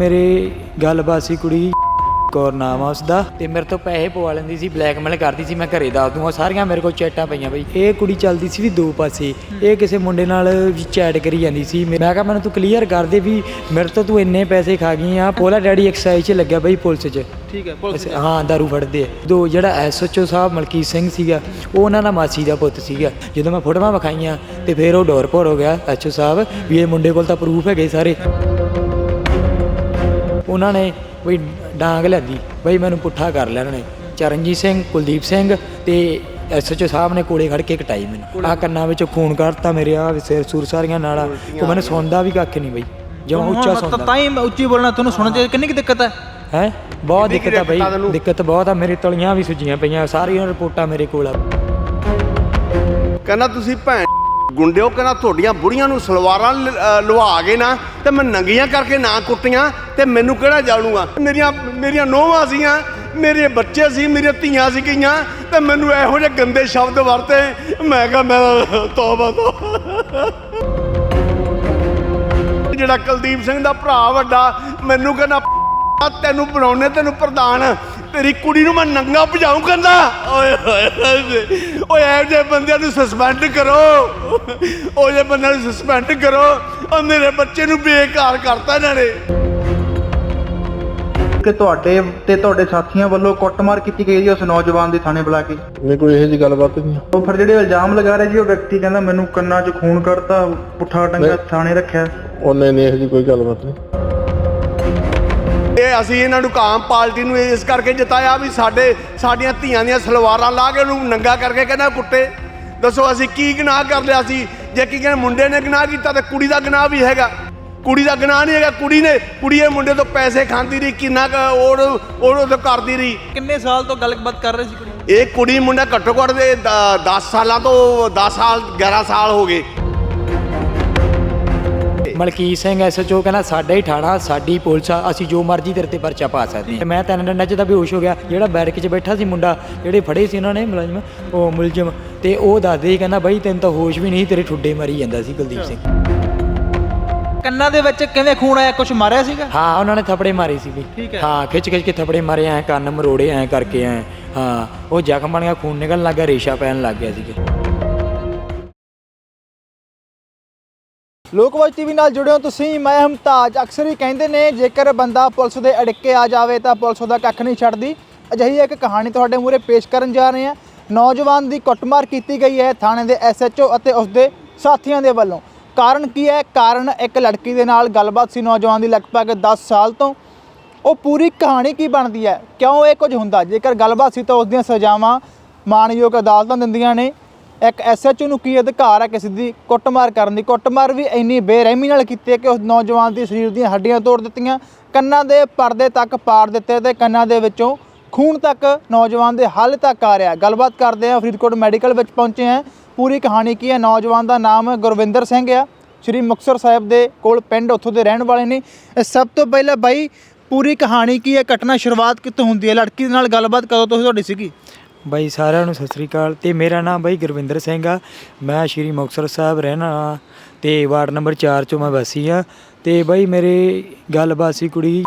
ਮੇਰੇ ਗੱਲਬਾਤ ਸੀ ਕੁੜੀ ਕੌਰ ਨਾਮ ਆ ਉਸਦਾ। ਤੇ ਮੇਰੇ ਤੋਂ ਪੈਸੇ ਪਵਾ ਲੈਂਦੀ ਸੀ ਬਲੈਕਮੇਲ ਕਰਦੀ ਸੀ ਮੈਂ ਘਰੇ ਦੱਸ ਦੂੰਗਾ ਸਾਰੀਆਂ ਮੇਰੇ ਕੋਲ ਚੈਟਾਂ ਪਈਆਂ ਬਈ। ਇਹ ਕੁੜੀ ਚੱਲਦੀ ਸੀ ਵੀ ਦੋ ਪਾਸੇ। ਇਹ ਕਿਸੇ ਮੁੰਡੇ ਨਾਲ ਵੀ ਚੈਟ ਕਰੀ ਜਾਂਦੀ ਸੀ। ਮੈਂ ਕਿਹਾ ਮੈਨੂੰ ਤੂੰ ਕਲੀਅਰ ਕਰ ਦੇ ਵੀ ਮੇਰੇ ਤੋਂ ਤੂੰ ਇੰਨੇ ਪੈਸੇ ਖਾ ਗਈ ਆ। ਪੋਲਾ ਡੈਡੀ ਐਕਸਾਈਜ਼ 'ਚ ਲੱਗਿਆ ਬਈ ਪੁਲਿਸ 'ਚ। ਠੀਕ ਹੈ ਪੁਲਿਸ ਹਾਂ ਦਾਰੂ ਫੜਦੇ ਆ। ਦੋ ਜਿਹੜਾ ਐਸਐਚਓ ਸਾਹਿਬ ਮਲਕੀਤ ਸਿੰਘ ਸੀਗਾ ਉਹ ਉਹਨਾਂ ਦਾ ਮਾਸੀ ਦਾ ਪੁੱਤ ਸੀਗਾ। ਜਦੋਂ ਮੈਂ ਫੋਟੋਆਂ ਵਿਖਾਈਆਂ ਤੇ ਫਿਰ ਉਹ ਡੋਰ ਭੋਰ ਹੋ ਗਿਆ ਐਸਐਚਓ ਸਾਹਿਬ ਵੀ ਇਹ ਮੁੰਡੇ ਕੋਲ ਤਾਂ ਪ੍ਰੂਫ ਹੈਗੇ ਸਾਰੇ। ਉਹਨਾਂ ਨੇ ਬਈ ਡਾਂਗ ਲਿਆਂਦੀ ਬਈ ਮੈਨੂੰ ਪੁੱਠਾ ਕਰ ਲਿਆ ਉਹਨਾਂ ਨੇ। ਚਰਨਜੀਤ ਸਿੰਘ ਕੁਲਦੀਪ ਸਿੰਘ ਤੇ ਐਸਐਚਓ ਸਾਹਿਬ ਨੇ ਕੋਲੇ ਖੜ ਕੇ ਕਟਾਈ ਮੈਨੂੰ। ਆ ਕੰਨਾਂ ਵਿੱਚੋਂ ਖੂਨ ਕੱਢਤਾ ਮੇਰੇ ਆ ਸਿਰ ਸੂਰ ਸਾਰੀਆਂ ਨਾਲਾਂ ਉਹ ਮੈਨੂੰ ਸੁਣਦਾ ਵੀ ਕੱਖ ਨਹੀਂ ਬਈ। ਜਮਾਂ ਉੱਚਾ ਸੁਣਦਾ। ਤਾਂ ਹੀ ਮੈਂ ਉੱਚੀ ਬੋਲਣਾ ਤੁਹਾਨੂੰ ਸੁਣਨ ਚ ਕਿੰਨੀ ਕੁ ਦਿੱਕਤ ਹੈ? ਹੈ? ਬਹੁਤ ਦਿੱਕਤ ਆ ਬਈ। ਦਿੱਕਤ ਬਹੁਤ ਆ ਮੇਰੇ ਤਲੀਆਂ ਵੀ ਸੁੱਜੀਆਂ ਪਈਆਂ ਸਾਰੀਆਂ ਰਿਪੋਰਟਾਂ ਮੇਰੇ ਕੋਲ ਆ। ਕਹਿੰਦਾ ਤੁਸੀਂ ਭੈਣ ਗੁੰਡਿਓ ਕਹਿੰਦਾ ਤੁਹਾਡੀਆਂ ਬੁੜੀਆਂ ਨੂੰ ਸਲਵਾਰਾਂ ਲਵਾ ਕੇ ਨਾ ਤੇ ਮੈਂ ਨੰਗੀਆਂ ਕਰਕੇ ਨਾ ਕੁੱਟੀਆਂ ਤੇ ਮੈਨੂੰ ਕਿਹੜਾ ਜਾਣੂਗਾ? ਮੇਰੀਆਂ ਮੇਰੀਆਂ ਨੋਹਾਂ ਸੀਆਂ ਮੇਰੇ ਬੱਚੇ ਸੀ, ਮੇਰੀਆਂ ਧੀਆਂ ਸੀ ਗਈਆਂ ਤੇ ਮੈਨੂੰ ਇਹੋ ਜਿਹੇ ਗੰਦੇ ਸ਼ਬਦ ਵਰਤੇ। ਮੈਂ ਕਿਹਾ, ਮੈਂ ਤੋਬਾ ਤੋ ਜਿਹੜਾ ਕੁਲਦੀਪ ਸਿੰਘ ਦਾ ਭਰਾ ਵੱਡਾ, ਮੈਨੂੰ ਕਹਿੰਦਾ, ਤੈਨੂੰ ਬਣਾਉਣੇ, ਤੈਨੂੰ ਪ੍ਰਧਾਨ। ਤੇਰੀ ਕੁੜੀ ਨੂੰ ਮੈਂ ਨੰਗਾ ਭਜਾਉਂ ਕਹਿੰਦਾ। ਓਏ ਹੋਏ ਹੋਏ ਓਏ ਇਹੋ ਜਿਹੇ ਬੰਦਿਆਂ ਨੂੰ ਸਸਪੈਂਡ ਕਰੋ। ਉਹ ਜਿਹੇ ਬੰਦਿਆਂ ਨੂੰ ਸਸਪੈਂਡ ਕਰੋ। ਉਹ ਮੇਰੇ ਬੱਚੇ ਨੂੰ ਬੇਕਾਰ ਕਰਤਾ ਇਹਨਾਂ ਨੇ। ਕਿ ਤੁਹਾਡੇ ਤੇ ਤੁਹਾਡੇ ਸਾਥੀਆਂ ਵੱਲੋਂ ਕੁੱਟਮਾਰ ਕੀਤੀ ਗਈ ਜੀ ਉਸ ਨੌਜਵਾਨ ਦੀ ਥਾਣੇ ਬੁਲਾ ਕੇ? ਨਹੀਂ ਕੋਈ ਇਹੋ ਜਿਹੀ ਗੱਲਬਾਤ ਨਹੀਂ ਉਹ ਫਿਰ ਜਿਹੜੇ ਇਲਜ਼ਾਮ ਲਗਾ ਰਹੇ ਜੀ ਉਹ ਵਿਅਕਤੀ ਕਹਿੰਦਾ ਮੈਨੂੰ ਕੰਨਾਂ 'ਚ ਖੂਨ ਕੱਢਤਾ ਪੁੱਠਾ ਟੰਗਾ। ਥਾਣੇ ਰੱਖਿਆ। ਉਹਨੇ ਨਹੀਂ ਇਹੋ ਜਿਹੀ ਕੋਈ ਗੱਲਬਾਤ ਨਹੀਂ। ਇਹ ਅਸੀਂ ਇਹਨਾਂ ਨੂੰ ਕਾਮ ਪਾਰਟੀ ਨੂੰ ਇਸ ਕਰਕੇ ਜਿਤਾਇਆ ਵੀ ਸਾਡੇ ਸਾਡੀਆਂ ਧੀਆਂ ਦੀਆਂ ਸਲਵਾਰਾਂ ਲਾ ਕੇ ਉਹਨੂੰ ਨੰਗਾ ਕਰਕੇ ਕਹਿੰਦਾ ਕੁੱਟੇ। ਦੱਸੋ ਅਸੀਂ ਕੀ ਗੁਨਾਹ ਕਰ ਲਿਆ ਸੀ? ਜੇ ਕੀ ਕਹਿੰਦੇ ਮੁੰਡੇ ਨੇ ਗੁਨਾਹ ਕੀਤਾ ਤੇ ਕੁੜੀ ਦਾ ਗੁਨਾਹ ਵੀ ਹੈਗਾ। ਕੁੜੀ ਦਾ ਗੁਨਾਹ ਨਹੀਂ ਹੈਗਾ ਕੁੜੀ ਨੇ ਕੁੜੀ ਇਹ ਮੁੰਡੇ ਤੋਂ ਪੈਸੇ ਖਾਂਦੀ ਰਹੀ ਕਿੰਨਾ ਉਹ ਉਹ ਉਹ ਕਰਦੀ ਰਹੀ। ਕਿੰਨੇ ਸਾਲ ਤੋਂ ਗੱਲਬਾਤ ਕਰ ਰਹੇ ਸੀ ਕੁੜੀ? ਇਹ ਕੁੜੀ ਮੁੰਡਾ ਘੱਟੋ ਘੱਟ ਦੇ 10 ਸਾਲਾਂ ਤੋਂ 10 ਸਾਲ 11 ਸਾਲ ਹੋ ਗਏ। ਮਲਕੀਤ ਸਿੰਘ ਐਸਐਚਓ ਕਹਿੰਦਾ ਸਾਡਾ ਹੀ ਠਾਣਾ ਸਾਡੀ ਪੁਲਿਸ ਆ ਅਸੀਂ ਜੋ ਮਰਜ਼ੀ ਤੇਰੇ ਤੇ ਪਰਚਾ ਪਾ ਸਕਦੇ ਹਾਂ। ਮੈਂ ਤਿੰਨ ਡੰਡਾਂ 'ਚ ਤਾਂ ਬੇਹੋਸ਼ ਹੋ ਗਿਆ। ਜਿਹੜਾ ਬੈਰਕ 'ਚ ਬੈਠਾ ਸੀ ਮੁੰਡਾ ਜਿਹੜੇ ਫੜੇ ਸੀ ਉਹਨਾਂ ਨੇ ਮੁਲਾਜ਼ਮ ਉਹ ਮੁਲਜ਼ਮ ਤੇ ਉਹ ਦੱਸਦੇ ਸੀ ਕਹਿੰਦਾ ਬਾਈ ਤੈਨੂੰ ਤਾਂ ਹੋਸ਼ ਵੀ ਨਹੀਂ ਤੇਰੇ ਠੁੱਡੇ ਮਰੀ ਜਾਂਦਾ ਸੀ ਕੁਲਦੀਪ ਸਿੰਘ। ਕੰਨਾਂ ਦੇ ਵਿੱਚ ਕਿਵੇਂ ਖੂਨ ਆਇਆ? ਕੁਝ ਮਾਰਿਆ ਸੀਗਾ? ਹਾਂ ਉਹਨਾਂ ਨੇ ਥੱਪੜੇ ਮਾਰੇ ਸੀ ਵੀ। ਹੈ। ਖਿੱਚ ਖਿੱਚ ਕੇ ਥੱਪੜੇ ਮਾਰੇ ਐ ਕੰਨ ਮਰੋੜੇ ਐ ਕਰਕੇ ਐ। ਹਾਂ ਉਹ ਜ਼ਖਮ ਬਣ ਗਿਆ ਖੂਨ ਨਿਕਲਣ ਲੱਗ ਰੇਸ਼ਾ ਪੈਣ ਲੱਗ ਗਿਆ ਸੀ ਲੋਕਵਾਜ ਟੀਵੀ ਨਾਲ ਜੁੜੇ ਹੋ ਤੁਸੀਂ। ਮੈਂ ਹਮਤਾਜ। ਅਕਸਰ ਹੀ ਕਹਿੰਦੇ ਨੇ, ਜੇਕਰ ਬੰਦਾ ਪੁਲਿਸ ਦੇ ਅੜਿੱਕੇ ਆ ਜਾਵੇ ਤਾਂ ਪੁਲਿਸ ਉਹਦਾ ਕੱਖ ਨਹੀਂ ਛੱਡਦੀ। ਅਜਿਹੀ ਇੱਕ ਕਹਾਣੀ ਤੁਹਾਡੇ ਮੂਹਰੇ ਪੇਸ਼ ਕਰਨ ਜਾ ਰਹੇ ਹਾਂ। ਨੌਜਵਾਨ ਦੀ ਕੁੱਟਮਾਰ ਕੀਤੀ ਗਈ ਹੈ ਥਾਣੇ ਦੇ ਐਸਐਚਓ ਅਤੇ ਉਸਦੇ ਸਾਥੀਆਂ ਦੇ ਵੱਲੋਂ। ਕਾਰਨ ਕੀ ਹੈ? ਕਾਰਨ ਇੱਕ ਲੜਕੀ ਦੇ ਨਾਲ ਗੱਲਬਾਤ ਸੀ ਨੌਜਵਾਨ ਦੀ ਲਗਭਗ 10 ਸਾਲ ਤੋਂ। ਉਹ ਪੂਰੀ ਕਹਾਣੀ ਕੀ ਬਣਦੀ ਹੈ? ਕਿਉਂ ਇਹ ਕੁਝ ਹੁੰਦਾ? ਜੇਕਰ ਗੱਲਬਾਤ ਸੀ ਤਾਂ ਉਸ ਦੀਆਂ ਸਜ਼ਾਵਾਂ ਮਾਣਯੋਗ ਅਦਾਲਤਾਂ ਦਿੰਦੀਆਂ ਨੇ। ਇੱਕ ਐਸਐਚਓ ਨੂੰ ਕੀ ਅਧਿਕਾਰ ਹੈ ਕਿਸੇ ਦੀ? ਕੁੱਟਮਾਰ ਕਰਨ ਦੀ। ਕੁੱਟਮਾਰ ਵੀ ਇੰਨੀ ਬੇਰਹਿਮੀ ਨਾਲ ਕੀਤੀ ਹੈ ਕਿ ਉਸ ਨੌਜਵਾਨ ਦੀ ਸਰੀਰ ਦੀਆਂ ਹੱਡੀਆਂ ਤੋੜ ਦਿੱਤੀਆਂ। ਕੰਨਾਂ ਦੇ ਪਰਦੇ ਤੱਕ ਪਾੜ ਦਿੱਤੇ ਤੇ ਕੰਨਾਂ ਦੇ ਵਿੱਚੋਂ ਖੂਨ ਤੱਕ ਨੌਜਵਾਨ ਦੇ ਹੱਲ ਤੱਕ ਆ ਰਿਹਾ ਗੱਲਬਾਤ ਕਰਦੇ ਆ ਫਰੀਦਕੋਟ ਮੈਡੀਕਲ ਵਿੱਚ ਪਹੁੰਚੇ ਆ ਪੂਰੀ ਕਹਾਣੀ ਕੀ ਹੈ? ਨੌਜਵਾਨ ਦਾ ਨਾਮ ਗੁਰਵਿੰਦਰ ਸਿੰਘ ਆ। ਸ਼੍ਰੀ ਮੁਕਤਸਰ ਸਾਹਿਬ ਦੇ ਕੋਲ ਪਿੰਡ ਉੱਥੋਂ ਦੇ ਰਹਿਣ ਵਾਲੇ ਨੇ। ਇਹ ਸਭ ਤੋਂ ਪਹਿਲਾਂ ਬਾਈ, ਪੂਰੀ ਕਹਾਣੀ ਕੀ ਹੈ? ਘਟਨਾ ਸ਼ੁਰੂਆਤ ਕਿੱਥੋਂ ਹੁੰਦੀ ਹੈ? ਲੜਕੀ ਦੇ ਨਾਲ ਗੱਲਬਾਤ ਕਦੋਂ ਤੋਂ ਤੁਹਾਡੀ ਸੀਗੀ? ਬਾਈ ਸਾਰਿਆਂ ਨੂੰ ਸਤਿ ਸ੍ਰੀ ਅਕਾਲ ਤੇ ਮੇਰਾ ਨਾਮ ਬਾਈ ਗੁਰਵਿੰਦਰ ਸਿੰਘ ਆ। ਮੈਂ ਸ਼੍ਰੀ ਮੁਕਤਸਰ ਸਾਹਿਬ ਰਹਿਣਾ ਤੇ ਵਾਰਡ ਨੰਬਰ 4 ਚੋਂ ਮੈਂ ਵਸੀ ਆ। ਤੇ ਬਾਈ ਮੇਰੇ ਗੱਲਬਾਤ ਸੀ ਕੁੜੀ